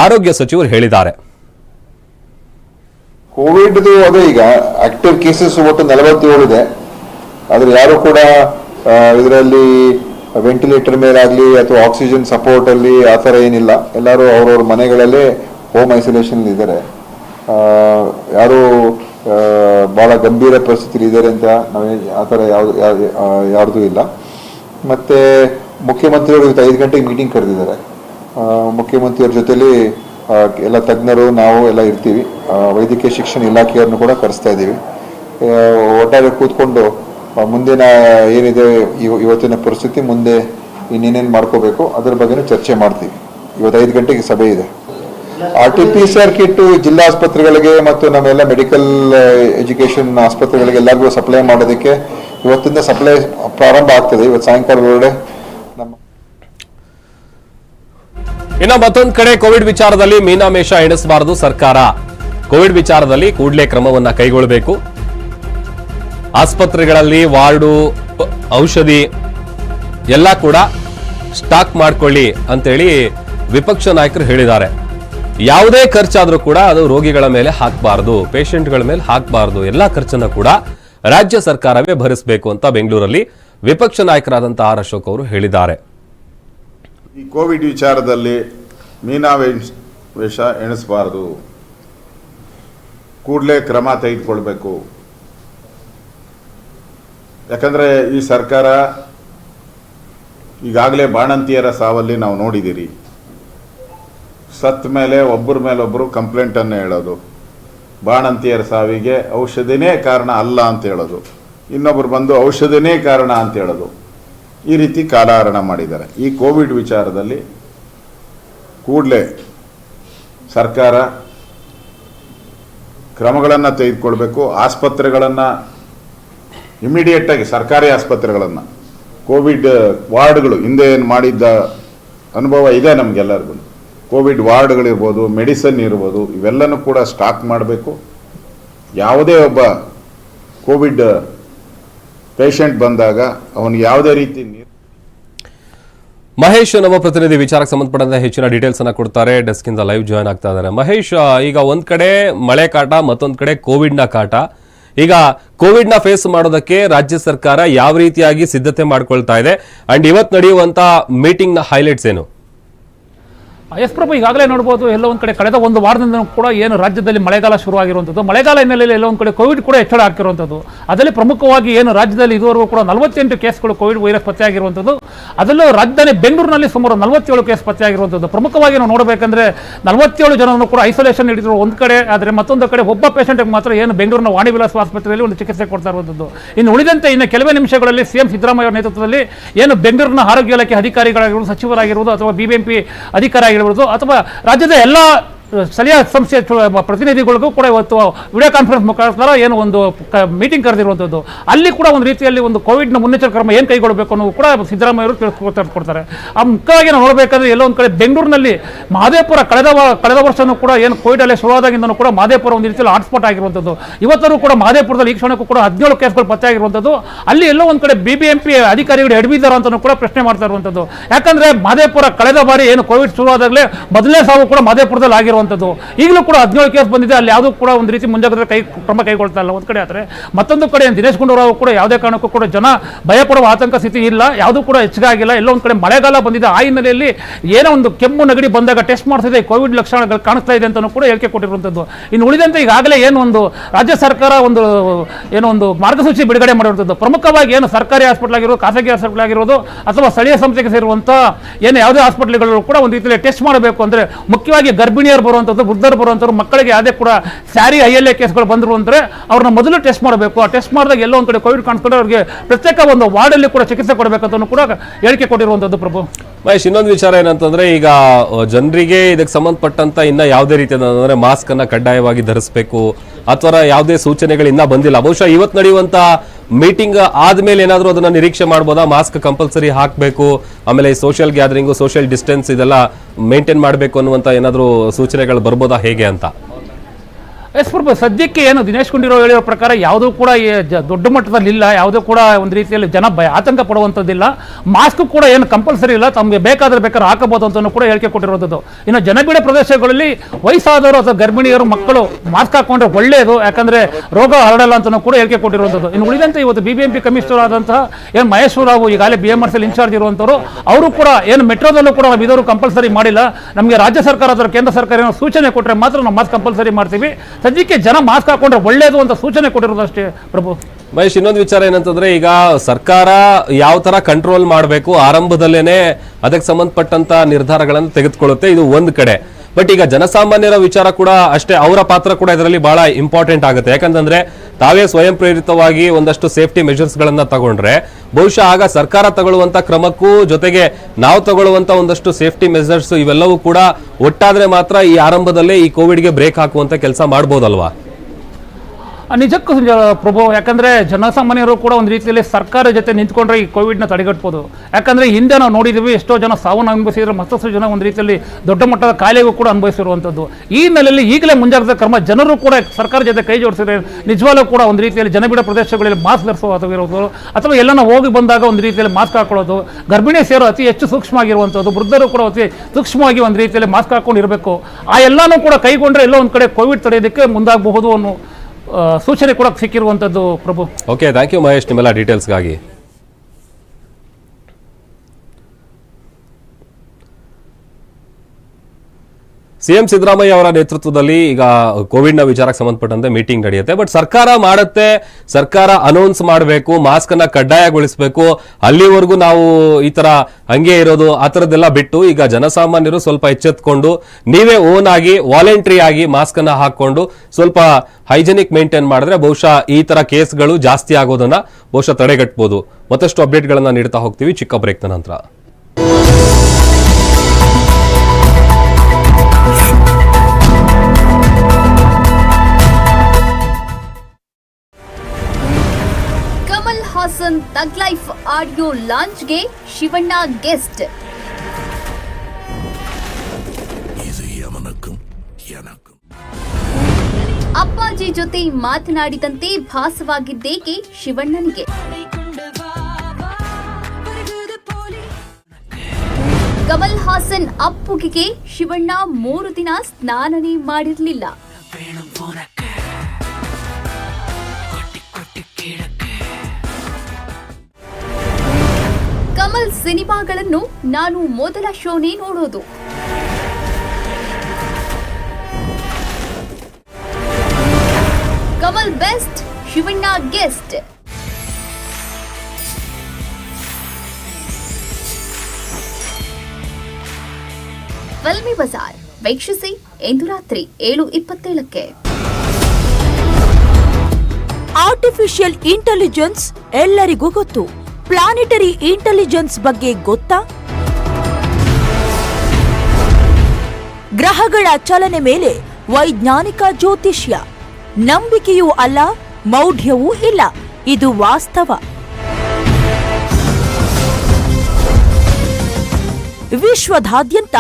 ಆರೋಗ್ಯ ಸಚಿವರು ಹೇಳಿದ್ದಾರೆ. ಕೋವಿಡ್ ಅದೇ ಈಗ ಆಕ್ಟಿವ್ ಕೇಸಸ್ ಒಟ್ಟು ನಲವತ್ತೇಳು ಇದೆ. ಆದ್ರೆ ಯಾರು ಕೂಡ ಇದರಲ್ಲಿ ವೆಂಟಿಲೇಟರ್ ಮೇಲಾಗಲಿ ಅಥವಾ ಆಕ್ಸಿಜನ್ ಸಪೋರ್ಟ್ ಅಲ್ಲಿ ಆ ಥರ ಏನಿಲ್ಲ. ಎಲ್ಲರೂ ಅವ್ರವ್ರ ಮನೆಗಳಲ್ಲೇ ಹೋಮ್ ಐಸೋಲೇಷನ್ ಇದ್ದಾರೆ ಯಾರು ಭಾಳ ಗಂಭೀರ ಪರಿಸ್ಥಿತಿಲಿ ಇದ್ದಾರೆ ಅಂತ ನಾವು ಆ ಥರ ಯಾವ್ದು ಯಾರ್ದು ಇಲ್ಲ. ಮತ್ತೆ ಮುಖ್ಯಮಂತ್ರಿಯವರು ಇವತ್ತು ಐದು ಗಂಟೆಗೆ ಮೀಟಿಂಗ್ ಕರೆದಿದ್ದಾರೆ. ಮುಖ್ಯಮಂತ್ರಿಯವ್ರ ಜೊತೆಲಿ ಎಲ್ಲ ತಜ್ಞರು, ನಾವು ಎಲ್ಲ ಇರ್ತೀವಿ. ವೈದ್ಯಕೀಯ ಶಿಕ್ಷಣ ಇಲಾಖೆಯವ್ರನ್ನು ಕೂಡ ಕರೆಸ್ತಾ ಇದ್ದೀವಿ. ಒಟ್ಟಾರೆ ಕೂತ್ಕೊಂಡು ಮುಂದಿನ ಏನಿದೆ, ಇವ- ಇವತ್ತಿನ ಪರಿಸ್ಥಿತಿ, ಮುಂದೆ ಇನ್ನೇನೇನು ಮಾಡ್ಕೋಬೇಕು, ಅದ್ರ ಬಗ್ಗೆನೂ ಚರ್ಚೆ ಮಾಡ್ತೀವಿ. ಇವತ್ತು ಐದು ಗಂಟೆಗೆ ಸಭೆ ಇದೆ. R T P C R kit ಜಿಲ್ಲಾ ಆಸ್ಪತ್ರೆಗಳಿಗೆ ಮತ್ತು ನಮ್ಮೆಲ್ಲ ಮೆಡಿಕಲ್ ಎಜುಕೇಶನ್ ಆಸ್ಪತ್ರೆಗಳಿಗೆ ಎಲ್ಲರಿಗೂ ಸಪ್ಲೈ ಮಾಡೋದಕ್ಕೆ ಇವತ್ತಿಂದ ಸಪ್ಲೈ ಪ್ರಾರಂಭ ಆಗ್ತದೆ. ಇವತ್ತು ಸಾಯಂಕಾಲದೊಳಗಡೆ ನಮ್ಮ ಇನ್ನು ಮತ್ತೊಂದು ಕಡೆ ಕೋವಿಡ್ ವಿಚಾರದಲ್ಲಿ ಮೀನಾಮೇಷ ಎಣಿಸಬಾರದು ಸರ್ಕಾರ. ಕೋವಿಡ್ ವಿಚಾರದಲ್ಲಿ ಕೂಡಲೇ ಕ್ರಮವನ್ನ ಕೈಗೊಳ್ಳಬೇಕು. ಆಸ್ಪತ್ರೆಗಳಲ್ಲಿ ವಾರ್ಡು, ಔಷಧಿ ಎಲ್ಲ ಕೂಡ ಸ್ಟಾಕ್ ಮಾಡ್ಕೊಳ್ಳಿ ಅಂತೇಳಿ ವಿಪಕ್ಷ ನಾಯಕರು ಹೇಳಿದ್ದಾರೆ. ಯಾವುದೇ ಖರ್ಚಾದರೂ ಕೂಡ ಅದು ರೋಗಿಗಳ ಮೇಲೆ ಹಾಕಬಾರದು, ಪೇಷಂಟ್ಗಳ ಮೇಲೆ ಹಾಕಬಾರದು, ಎಲ್ಲ ಖರ್ಚನ್ನು ಕೂಡ ರಾಜ್ಯ ಸರ್ಕಾರವೇ ಭರಿಸಬೇಕು ಅಂತ ಬೆಂಗಳೂರಲ್ಲಿ ವಿಪಕ್ಷ ನಾಯಕರಾದಂಥ ಆರ್ ಅಶೋಕ್ ಅವರು ಹೇಳಿದ್ದಾರೆ. ಈ ಕೋವಿಡ್ ವಿಚಾರದಲ್ಲಿ ಮೀನಾ ವೇಷ ಎಣಿಸಬಾರದು. ಕೂಡಲೇ ಕ್ರಮ ತೆಗೆದುಕೊಳ್ಬೇಕು. ಯಾಕಂದರೆ ಈ ಸರ್ಕಾರ ಈಗಾಗಲೇ ಬಾಣಂತಿಯರ ಸಾವಲ್ಲಿ ನಾವು ನೋಡಿದ್ದೀರಿ. ಸತ್ತ ಮೇಲೆ ಒಬ್ಬರ ಮೇಲೊಬ್ಬರು ಕಂಪ್ಲೇಂಟನ್ನು ಹೇಳೋದು. ಬಾಣಂತಿಯರ ಸಾವಿಗೆ ಔಷಧಿನೇ ಕಾರಣ ಅಲ್ಲ ಅಂತ ಹೇಳೋದು. ಇನ್ನೊಬ್ಬರು ಬಂದು ಔಷಧಿನೇ ಕಾರಣ ಅಂತ ಹೇಳೋದು. ಈ ರೀತಿ ಕಾಲಹರಣ ಮಾಡಿದ್ದಾರೆ. ಈ ಕೋವಿಡ್ ವಿಚಾರದಲ್ಲಿ ಕೂಡಲೇ ಸರ್ಕಾರ ಕ್ರಮಗಳನ್ನು ತೆಗೆದುಕೊಳ್ಬೇಕು, ಆಸ್ಪತ್ರೆಗಳನ್ನು ಇಮಿಡಿಯೇಟಾಗಿ ಸರ್ಕಾರಿ ಆಸ್ಪತ್ರೆಗಳನ್ನು, ಕೋವಿಡ್ ವಾರ್ಡ್ಗಳು, ಹಿಂದೆ ಏನು ಮಾಡಿದ್ದ ಅನುಭವ ಇದೆ ನಮಗೆಲ್ಲರಿಗೂ. ಕೋವಿಡ್ ವಾರ್ಡ್ಗಳಿರ್ಬೋದು, ಮೆಡಿಸನ್ ಇರ್ಬೋದು, ಇವೆಲ್ಲನೂ ಕೂಡ ಸ್ಟಾಕ್ ಮಾಡಬೇಕು. ಯಾವುದೇ ಒಬ್ಬ ಕೋವಿಡ್ ಪೇಷಂಟ್ ಬಂದಾಗ ಅವನಿಗೆ ಯಾವುದೇ ರೀತಿ ಮಹೇಶ್ ನಮ್ಮ ಪ್ರತಿನಿಧಿ ವಿಚಾರಕ್ಕೆ ಸಂಬಂಧಪಟ್ಟಂತೆ ಹೆಚ್ಚಿನ ಡೀಟೇಲ್ಸ್ ಅನ್ನ ಕೊಡ್ತಾರೆ. ಡೆಸ್ಕ್ ಇಂದ ಲೈವ್ ಜಾಯ್ನ್ ಆಗ್ತಾ ಇದ್ದಾರೆ. ಮಹೇಶ್ ಈಗ ಒಂದ್ ಕಡೆ ಮಳೆ ಕಾಟ, ಮತ್ತೊಂದ್ ಕಡೆ ಕೋವಿಡ್ನ ಕಾಟ. ಈಗ ಕೋವಿಡ್ನ ಫೇಸ್ ಮಾಡೋದಕ್ಕೆ ರಾಜ್ಯ ಸರ್ಕಾರ ಯಾವ ರೀತಿಯಾಗಿ ಸಿದ್ಧತೆ ಮಾಡಿಕೊಳ್ತಾ ಇದೆ? ಅಂಡ್ ಇವತ್ತು ನಡೆಯುವಂತಹ ಮೀಟಿಂಗ್ನ ಹೈಲೈಟ್ಸ್ ಏನು? ಎಸ್ ಪ್ರಭು ಈಗಾಗಲೇ ನೋಡ್ಬೋದು ಎಲ್ಲ ಒಂದು ಕಡೆ ಕಳೆದ ಒಂದು ವಾರದಿಂದ ಕೂಡ ಏನು ರಾಜ್ಯದಲ್ಲಿ ಮಳೆಗಾಲ ಶುರುವಾಗಿರುವಂಥದ್ದು, ಮಳೆಗಾಲ ಹಿನ್ನೆಲೆಯಲ್ಲಿ ಎಲ್ಲ ಒಂದು ಕಡೆ ಕೋವಿಡ್ ಕೂಡ ಹೆಚ್ಚಳ ಆಗ್ತಿರುವಂಥದ್ದು ಅದರಲ್ಲಿ ಪ್ರಮುಖವಾಗಿ ಏನು ರಾಜ್ಯದಲ್ಲಿ ಇದುವರೆಗೂ ಕೂಡ ನಲವತ್ತೆಂಟು ಕೇಸ್ಗಳು ಕೋವಿಡ್ ವೈರಸ್ ಪತ್ತೆಯಾಗಿರುವಂಥದ್ದು. ಅದರಲ್ಲೂ ರಾಜಧಾನಿ ಬೆಂಗಳೂರಿನಲ್ಲಿ ಸುಮಾರು ನಲವತ್ತೇಳು ಕೇಸ್ ಪತ್ತೆಯಾಗಿರುವಂಥದ್ದು. ಪ್ರಮುಖವಾಗಿ ನಾವು ನೋಡಬೇಕಂದ್ರೆ ನಲವತ್ತೇಳು ಜನರನ್ನು ಕೂಡ ಐಸೋಲೇಷನ್ ಹಿಡಿದ್ರು ಒಂದು ಕಡೆ, ಆದರೆ ಮತ್ತೊಂದು ಕಡೆ ಒಬ್ಬ ಪೇಷಂಟ್ಗೆ ಮಾತ್ರ ಏನು ಬೆಂಗಳೂರಿನ ವಾಣಿ ವಿಲಾಸ ಆಸ್ಪತ್ರೆಯಲ್ಲಿ ಒಂದು ಚಿಕಿತ್ಸೆ ಕೊಡ್ತಾ ಇರುವಂಥದ್ದು ಇನ್ನು ಉಳಿದಂತೆ ಇನ್ನು ಕೆಲವೇ ನಿಮಿಷಗಳಲ್ಲಿ ಸಿಎಂ ಸಿದ್ದರಾಮಯ್ಯ ನೇತೃತ್ವದಲ್ಲಿ ಏನು ಬೆಂಗಳೂರಿನ ಆರೋಗ್ಯ ಇಲಾಖೆ ಅಧಿಕಾರಿಗಳಾಗಿರುವುದು ಸಚಿವರಾಗಿರುವುದು ಅಥವಾ ಬಿಬಿಎಂಪಿ ಅಧಿಕಾರಿ ಆಗಿರ್ಬೋದು ಅಥವಾ ರಾಜ್ಯದ ಎಲ್ಲ ಸ್ಥಳೀಯ ಸಂಸ್ಥೆಯ ಪ್ರತಿನಿಧಿಗಳಿಗೂ ಕೂಡ ಇವತ್ತು ವಿಡಿಯೋ ಕಾನ್ಫರೆನ್ಸ್ ಮುಖಾಂತರ ಏನು ಒಂದು ಮೀಟಿಂಗ್ ಕರೆದಿರುವಂಥದ್ದು. ಅಲ್ಲಿ ಕೂಡ ಒಂದು ರೀತಿಯಲ್ಲಿ ಒಂದು ಕೋವಿಡ್ನ ಮುನ್ನೆಚ್ಚರಿಕೆ ಕ್ರಮ ಏನು ಕೈಗೊಳ್ಳಬೇಕು ಅನ್ನೋದು ಕೂಡ ಸಿದ್ದರಾಮಯ್ಯ ಅವರು ತಿಳಿಸ್ಕೊಡ್ತಾ ಕೊಡ್ತಾರೆ ಆ ಮುಖ್ಯವಾಗಿ ನಾವು ನೋಡಬೇಕಾದ್ರೆ ಎಲ್ಲೋ ಒಂದು ಕಡೆ ಬೆಂಗಳೂರಿನಲ್ಲಿ ಮಹದೇಪುರ ಕಳೆದ ಕಳೆದ ವರ್ಷನೂ ಕೂಡ ಏನು ಕೋವಿಡ್ ಅಲ್ಲೇ ಶುರುವಾದಾಗಿಂದನೂ ಕೂಡ ಮಹದೇಪುರ ಒಂದು ರೀತಿಯಲ್ಲಿ ಹಾಟ್ಸ್ಪಾಟ್ ಆಗಿರುವಂಥದ್ದು. ಇವತ್ತರೂ ಕೂಡ ಮಹದೇಪುರದಲ್ಲಿ ಈ ಕ್ಷಣಕ್ಕೂ ಕೂಡ ಹದಿನೇಳು ಕೇಸ್ಗಳು ಪತ್ತೆ ಆಗಿರುವಂಥದ್ದು. ಅಲ್ಲಿ ಎಲ್ಲೋ ಒಂದು ಕಡೆ ಬಿ ಬಿ ಎಂ ಪಿ ಅಧಿಕಾರಿಗಳು ಎಡಬಿದ್ದಾರ ಅಂತಲೂ ಕೂಡ ಪ್ರಶ್ನೆ ಮಾಡ್ತಾ ಇರುವಂಥದ್ದು. ಯಾಕಂದ್ರೆ ಮಹದೇಪುರ ಕಳೆದ ಬಾರಿ ಏನು ಕೋವಿಡ್ ಶುರುವಾದಾಗಲೇ ಮೊದಲನೇ ಸಾವು ಕೂಡ ಮಹದೇಪುರದಲ್ಲಿ ಆಗಿರುವಂಥದ್ದು ಈಗಲೂ ಕೂಡ ಹದಿನೇಳು ಕೇಸ್ ಬಂದಿದೆ. ಅಲ್ಲಿ ಯಾವುದೂ ಕೂಡ ಒಂದು ರೀತಿ ಮುಂಜಾಗ್ರತೆ ಕೈ, ಕ್ರಮ ಕೈಗೊಳ್ತಾ ಇಲ್ಲ. ಒಂದು ಕಡೆ ಆದರೆ ಮತ್ತೊಂದು ಕಡೆ ದಿನೇಶ್ ಗುಂಡೂರಾವ್ ಕೂಡ ಯಾವುದೇ ಕಾರಣಕ್ಕೂ ಕೂಡ ಜನ ಭಯಪಡುವ ಆತಂಕ ಸ್ಥಿತಿ ಇಲ್ಲ. ಯಾವುದೂ ಕೂಡ ಹೆಚ್ಚಿಗೆ ಆಗಿಲ್ಲ. ಎಲ್ಲೋ ಒಂದು ಕಡೆ ಮಳೆಗಾಲ ಬಂದಿದೆ. ಆ ಹಿನ್ನೆಲೆಯಲ್ಲಿ ಏನೋ ಒಂದು ಕೆಮ್ಮು ನಗಡಿ ಬಂದಾಗ ಟೆಸ್ಟ್ ಮಾಡಿಸಿದೆ ಕೋವಿಡ್ ಲಕ್ಷಣಗಳು ಕಾಣಿಸ್ತಾ ಇದೆ ಅಂತಲೂ ಕೂಡ ಹೇಳಿಕೆ ಕೊಟ್ಟಿರುವಂಥದ್ದು ಇನ್ನು ಉಳಿದಂತೆ ಈಗಾಗಲೇ ಏನು ಒಂದು ರಾಜ್ಯ ಸರ್ಕಾರ ಒಂದು, ಏನೋ ಒಂದು ಮಾರ್ಗಸೂಚಿ ಬಿಡುಗಡೆ ಮಾಡಿರುವಂಥದ್ದು ಪ್ರಮುಖವಾಗಿ ಏನು ಸರ್ಕಾರಿ ಹಾಸ್ಪಿಟಲ್ ಆಗಿರೋದು ಖಾಸಗಿ ಹಾಸ್ಪಿಟಲ್ ಆಗಿರೋದು ಅಥವಾ ಸ್ಥಳೀಯ ಸಂಸ್ಥೆಗೆ ಸೇರುವಂಥ ಏನು ಯಾವುದೇ ಹಾಸ್ಪಿಟಲ್ಗಳು ಕೂಡ ಒಂದು ರೀತಿಯಲ್ಲಿ ಟೆಸ್ಟ್ ಮಾಡಬೇಕು ಅಂದರೆ ಮುಖ್ಯವಾಗಿ ಗರ್ಭಿಣಿಯರು ಬರುವಂಥದ್ದು, ವೃದ್ಧರು ಬರುವಂಥವ್ರು, ಮಕ್ಕಳಿಗೆ ಯಾವುದೇ ಕೂಡ ಸ್ಯಾರಿ, ಐ ಎಲ್ ಎ ಕೇಸ್ಗಳು ಬಂದರು ಅಂದರೆ ಅವ್ರನ್ನ ಮೊದಲು ಟೆಸ್ಟ್ ಮಾಡಬೇಕು. ಆ ಟೆಸ್ಟ್ ಮಾಡಿದಾಗ ಎಲ್ಲೋ ಒಂದು ಕಡೆ ಕೋವಿಡ್ ಕಾಣಿಸ್ಕೊಂಡ್ರೆ ಅವ್ರಿಗೆ ಪ್ರತ್ಯೇಕ ಒಂದು ವಾರ್ಡಲ್ಲಿ ಕೂಡ ಚಿಕಿತ್ಸೆ ಕೊಡಬೇಕಂತ ಕೂಡ ಹೇಳಿಕೆ ಕೊಟ್ಟಿರುವಂಥದ್ದು ಪ್ರಭು. ಮಹೇಶ್, ಇನ್ನೊಂದು ವಿಚಾರ ಏನಂತಂದ್ರೆ ಈಗ ಜನರಿಗೆ ಇದಕ್ಕೆ ಸಂಬಂಧಪಟ್ಟಂತ ಇನ್ನ ಯಾವುದೇ ರೀತಿಯಾದ ಅಂದ್ರೆ ಮಾಸ್ಕ್ ಅನ್ನ ಕಡ್ಡಾಯವಾಗಿ ಧರಿಸಬೇಕು, ಅಥವಾ ಯಾವುದೇ ಸೂಚನೆಗಳು ಇನ್ನ ಬಂದಿಲ್ಲ. ಬಹುಶಃ ಇವತ್ತು ನಡೆಯುವಂತ ಮೀಟಿಂಗ್ ಆದ್ಮೇಲೆ ಏನಾದರೂ ಅದನ್ನ ನಿರೀಕ್ಷೆ ಮಾಡ್ಬೋದಾ? ಮಾಸ್ಕ್ ಕಂಪಲ್ಸರಿ ಹಾಕಬೇಕು, ಆಮೇಲೆ ಸೋಷಿಯಲ್ ಗ್ಯಾದರಿಂಗು ಸೋಷಿಯಲ್ ಡಿಸ್ಟೆನ್ಸ್ ಇದೆಲ್ಲ ಮೇಂಟೈನ್ ಮಾಡಬೇಕು ಅನ್ನುವಂತ ಏನಾದರೂ ಸೂಚನೆಗಳು ಬರ್ಬೋದಾ ಹೇಗೆ ಅಂತ? ಎಸ್ ಪ್ರಭು, ಸದ್ಯಕ್ಕೆ ಏನು ದಿನೇಶ್ ಗುಂಡೂರಾವ್ ಹೇಳಿರೋ ಪ್ರಕಾರ ಯಾವುದೂ ಕೂಡ ದೊಡ್ಡ ಮಟ್ಟದಲ್ಲಿ ಇಲ್ಲ, ಯಾವುದೂ ಕೂಡ ಒಂದು ರೀತಿಯಲ್ಲಿ ಜನ ಭಯ, ಆತಂಕ ಪಡುವಂಥದ್ದಿಲ್ಲ. ಮಾಸ್ಕ್ ಕೂಡ ಏನು ಕಂಪಲ್ಸರಿ ಇಲ್ಲ, ತಮಗೆ ಬೇಕಾದ್ರೆ ಬೇಕಾದ್ರೆ ಹಾಕಬಹುದು ಅಂತ ಕೂಡ ಹೇಳಿಕೆ ಕೊಟ್ಟಿರೋದು ಇನ್ನು ಜನಬೀಡ ಪ್ರದೇಶಗಳಲ್ಲಿ ವಯಸ್ಸಾದವರು ಅಥವಾ ಗರ್ಭಿಣಿಯರು ಮಕ್ಕಳು ಮಾಸ್ಕ್ ಹಾಕೊಂಡ್ರೆ ಒಳ್ಳೆಯದು ಯಾಕಂದ್ರೆ ರೋಗ ಹರಡಲ್ಲ ಅಂತ ಕೂಡ ಹೇಳಿಕೆ ಕೊಟ್ಟಿರುವಂಥದ್ದು. ಇನ್ನು ಉಳಿದಂತೆ ಇವತ್ತು B B M P commissioner ಆದಂತಹ ಏನು ಮಹೇಶ್ವರ ರಾವ್ ಈಗಾಗಲೇ B M R C in charge ಇರುವಂಥವ್ರು, ಅವರು ಕೂಡ ಏನು ಮೆಟ್ರೋದಲ್ಲೂ ಕೂಡ ನಾವು ಇದರು ಕಂಪಲ್ಸರಿ ಮಾಡಿಲ್ಲ. ನಮಗೆ ರಾಜ್ಯ ಸರ್ಕಾರ ಅಥವಾ ಕೇಂದ್ರ ಸರ್ಕಾರ ಏನೋ ಸೂಚನೆ ಕೊಟ್ಟರೆ ಮಾತ್ರ ನಾವು ಮಾಸ್ಕ್ ಕಂಪಲ್ಸರಿ ಮಾಡ್ತೀವಿ. ಸದ್ಯಕ್ಕೆ ಜನ ಮಾಸ್ಕ್ ಹಾಕೊಂಡ್ರೆ ಒಳ್ಳೇದು ಅಂತ ಸೂಚನೆ ಕೊಟ್ಟಿರೋದು ಅಷ್ಟೇ, ಪ್ರಭು. ಮಹೇಶ್, ಇನ್ನೊಂದು ವಿಚಾರ ಏನಂತಂದ್ರೆ, ಈಗ ಸರ್ಕಾರ ಯಾವ ತರ ಕಂಟ್ರೋಲ್ ಮಾಡಬೇಕು, ಆರಂಭದಲ್ಲೇನೆ ಅದಕ್ಕೆ ಸಂಬಂಧಪಟ್ಟಂತ ನಿರ್ಧಾರಗಳನ್ನು ತೆಗೆದುಕೊಳ್ಳುತ್ತೆ. ಇದು ಒಂದು ಕಡೆ. ಬಟ್ ಈಗ ಜನಸಾಮಾನ್ಯರ ವಿಚಾರ ಕೂಡ ಅಷ್ಟೇ ಅವರ ಪಾತ್ರ ಕೂಡ ಇದರಲ್ಲಿ ಬಹಳ ಇಂಪಾರ್ಟೆಂಟ್ ಆಗುತ್ತೆ. ಯಾಕಂತಂದ್ರೆ ತಾವೇ ಸ್ವಯಂ ಪ್ರೇರಿತವಾಗಿ ಒಂದಷ್ಟು ಸೇಫ್ಟಿ ಮೆಷರ್ಸ್ ಗಳನ್ನ ತಗೊಂಡ್ರೆ ಬಹುಶಃ ಆಗ ಸರ್ಕಾರ ತಗೊಳ್ಳುವಂತ ಕ್ರಮಕ್ಕೂ ಜೊತೆಗೆ ನಾವು ತಗೊಳ್ಳುವಂತ ಒಂದಷ್ಟು ಸೇಫ್ಟಿ ಮೆಷರ್ಸ್ ಇವೆಲ್ಲವೂ ಕೂಡ ಒಟ್ಟಾದ್ರೆ ಮಾತ್ರ ಈ ಆರಂಭದಲ್ಲೇ ಈ ಕೋವಿಡ್ಗೆ ಬ್ರೇಕ್ ಹಾಕುವಂತ ಕೆಲಸ ಮಾಡ್ಬೋದಲ್ವಾ? ಆ, ನಿಜಕ್ಕೂ ಸಂಜ- ಪ್ರಭು, ಯಾಕಂದರೆ ಜನಸಾಮಾನ್ಯರು ಕೂಡ ಒಂದು ರೀತಿಯಲ್ಲಿ ಸರ್ಕಾರ ಜೊತೆ ನಿಂತ್ಕೊಂಡ್ರೆ ಈ ಕೋವಿಡ್ನ ತಡೆಗಟ್ಬೋದು. ಯಾಕಂದರೆ ಹಿಂದೆ ನಾವು ನೋಡಿದ್ದೀವಿ ಎಷ್ಟೋ ಜನ ಸಾವನ್ನು ಅನುಭವಿಸಿದ್ರೆ, ಮತ್ತಷ್ಟು ಜನ ಒಂದು ರೀತಿಯಲ್ಲಿ ದೊಡ್ಡ ಮಟ್ಟದ ಕಾಯಿಲೆಗೂ ಕೂಡ ಅನುಭವಿಸಿರುವಂಥದ್ದು. ಈ ನೆಲೆಯಲ್ಲಿ ಈಗಲೇ ಮುಂಜಾಗ್ರತಾ ಕ್ರಮ ಜನರು ಕೂಡ ಸರ್ಕಾರ ಜೊತೆ ಕೈ ಜೋಡಿಸಿದ್ರೆ ನಿಜವಾಗ್ಲೂ ಕೂಡ ಒಂದು ರೀತಿಯಲ್ಲಿ ಜನಬಿಡ ಪ್ರದೇಶಗಳಲ್ಲಿ ಮಾಸ್ಕ್ ಧರಿಸುವುದು ಅಥವಾ ಎಲ್ಲನ ಹೋಗಿ ಬಂದಾಗ ಒಂದು ರೀತಿಯಲ್ಲಿ ಮಾಸ್ಕ್ ಹಾಕೊಳ್ಳೋದು, ಗರ್ಭಿಣಿ ಸೇರೋ ಅತಿ ಹೆಚ್ಚು ಸೂಕ್ಷ್ಮವಾಗಿರುವಂಥದ್ದು, ವೃದ್ಧರು ಕೂಡ ಅತಿ ಸೂಕ್ಷ್ಮವಾಗಿ ಒಂದು ರೀತಿಯಲ್ಲಿ ಮಾಸ್ಕ್ ಹಾಕೊಂಡು ಇರಬೇಕು ಆ ಎಲ್ಲನೂ ಕೂಡ ಕೈಗೊಂಡ್ರೆ ಎಲ್ಲೋ ಒಂದು ಕಡೆ ಕೋವಿಡ್ ತಡೆಯೋದಕ್ಕೆ ಮುಂದಾಗಬಹುದು ಅನ್ನೋ ಸೂಚನೆ ಕೂಡ ಸಿಕ್ಕಿರುವಂಥದ್ದು Prabhu. Okay thank you Mahesh ನಿಮ್ಮೆಲ್ಲ ಡೀಟೇಲ್ಸ್ಗಾಗಿ ಸಿಎಂ ಸಿದ್ದರಾಮಯ್ಯ ಅವರ ನೇತೃತ್ವದಲ್ಲಿ ಈಗ ಕೋವಿಡ್ನ ವಿಚಾರಕ್ಕೆ ಸಂಬಂಧಪಟ್ಟಂತೆ ಮೀಟಿಂಗ್ ನಡೆಯುತ್ತೆ. ಬಟ್ ಸರ್ಕಾರ ಮಾಡುತ್ತೆ, ಸರ್ಕಾರ ಅನೌನ್ಸ್ ಮಾಡಬೇಕು ಮಾಸ್ಕ್ ಅನ್ನ ಕಡ್ಡಾಯಗೊಳಿಸಬೇಕು. ಅಲ್ಲಿವರೆಗೂ ನಾವು ಈ ತರ ಹಂಗೆ ಇರೋದು, ಆ ಥರದ್ದೆಲ್ಲ ಬಿಟ್ಟು ಈಗ ಜನಸಾಮಾನ್ಯರು ಸ್ವಲ್ಪ ಎಚ್ಚೆತ್ಕೊಂಡು, ನೀವೇ ಓನ್ ಆಗಿ ವಾಲಂಟ್ರಿ ಆಗಿ ಮಾಸ್ಕ್ ಅನ್ನ ಹಾಕೊಂಡು ಸ್ವಲ್ಪ ಹೈಜೆನಿಕ್ ಮೇಂಟೈನ್ ಮಾಡಿದ್ರೆ ಬಹುಶಃ ಈ ತರ ಕೇಸ್ಗಳು ಜಾಸ್ತಿ ಆಗೋದನ್ನ ಬಹುಶಃ ತಡೆಗಟ್ಟಬಹುದು ಮತ್ತಷ್ಟು ಅಪ್ಡೇಟ್ಗಳನ್ನ ನೀಡ್ತಾ ಹೋಗ್ತೀವಿ. ಚಿಕ್ಕ ಬ್ರೇಕ್ನ ನಂತರ. ಹಾಸನ್ ತಗ್ ಲೈಫ್ ಆಡಿಯೋ ಲಾಂಚ್ಗೆ ಶಿವಣ್ಣ ಗೆಸ್ಟ್ ಅಪ್ಪಾಜಿ ಜೊತೆ ಮಾತನಾಡಿದಂತೆ ಭಾಸವಾಗಿದ್ದೇಕೆ ಶಿವಣ್ಣನಿಗೆ? ಕಮಲ್ ಹಾಸನ್ ಅಪ್ಪುಗೆಗೆ ಶಿವಣ್ಣ ಮೂರು ದಿನ ಸ್ನಾನನೇ ಮಾಡಿರಲಿಲ್ಲ. ಸಿನಿಮಾಗಳನ್ನು ನಾನು ಮೊದಲ ಶೋನೇ ನೋಡೋದು. Kamal best, Shivanna guest. Filmy bazaar, ವೀಕ್ಷಿಸಿ ಇಂದು ರಾತ್ರಿ ಏಳು ಇಪ್ಪತ್ತೇಳಕ್ಕೆ. ಆರ್ಟಿಫಿಷಿಯಲ್ ಇಂಟೆಲಿಜೆನ್ಸ್ ಎಲ್ಲರಿಗೂ ಗೊತ್ತು. ಪ್ಲಾನೆಟರಿ ಇಂಟೆಲಿಜೆನ್ಸ್ ಬಗ್ಗೆ ಗೊತ್ತಾ? ಗ್ರಹಗಳ ಚಲನೆ ಮೇಲೆ ವೈಜ್ಞಾನಿಕ ಜ್ಯೋತಿಷ್ಯ. ನಂಬಿಕೆಯೂ ಅಲ್ಲ, ಮೌಢ್ಯವೂ ಇಲ್ಲ. ಇದು ವಾಸ್ತವ. ವಿಶ್ವದಾದ್ಯಂತ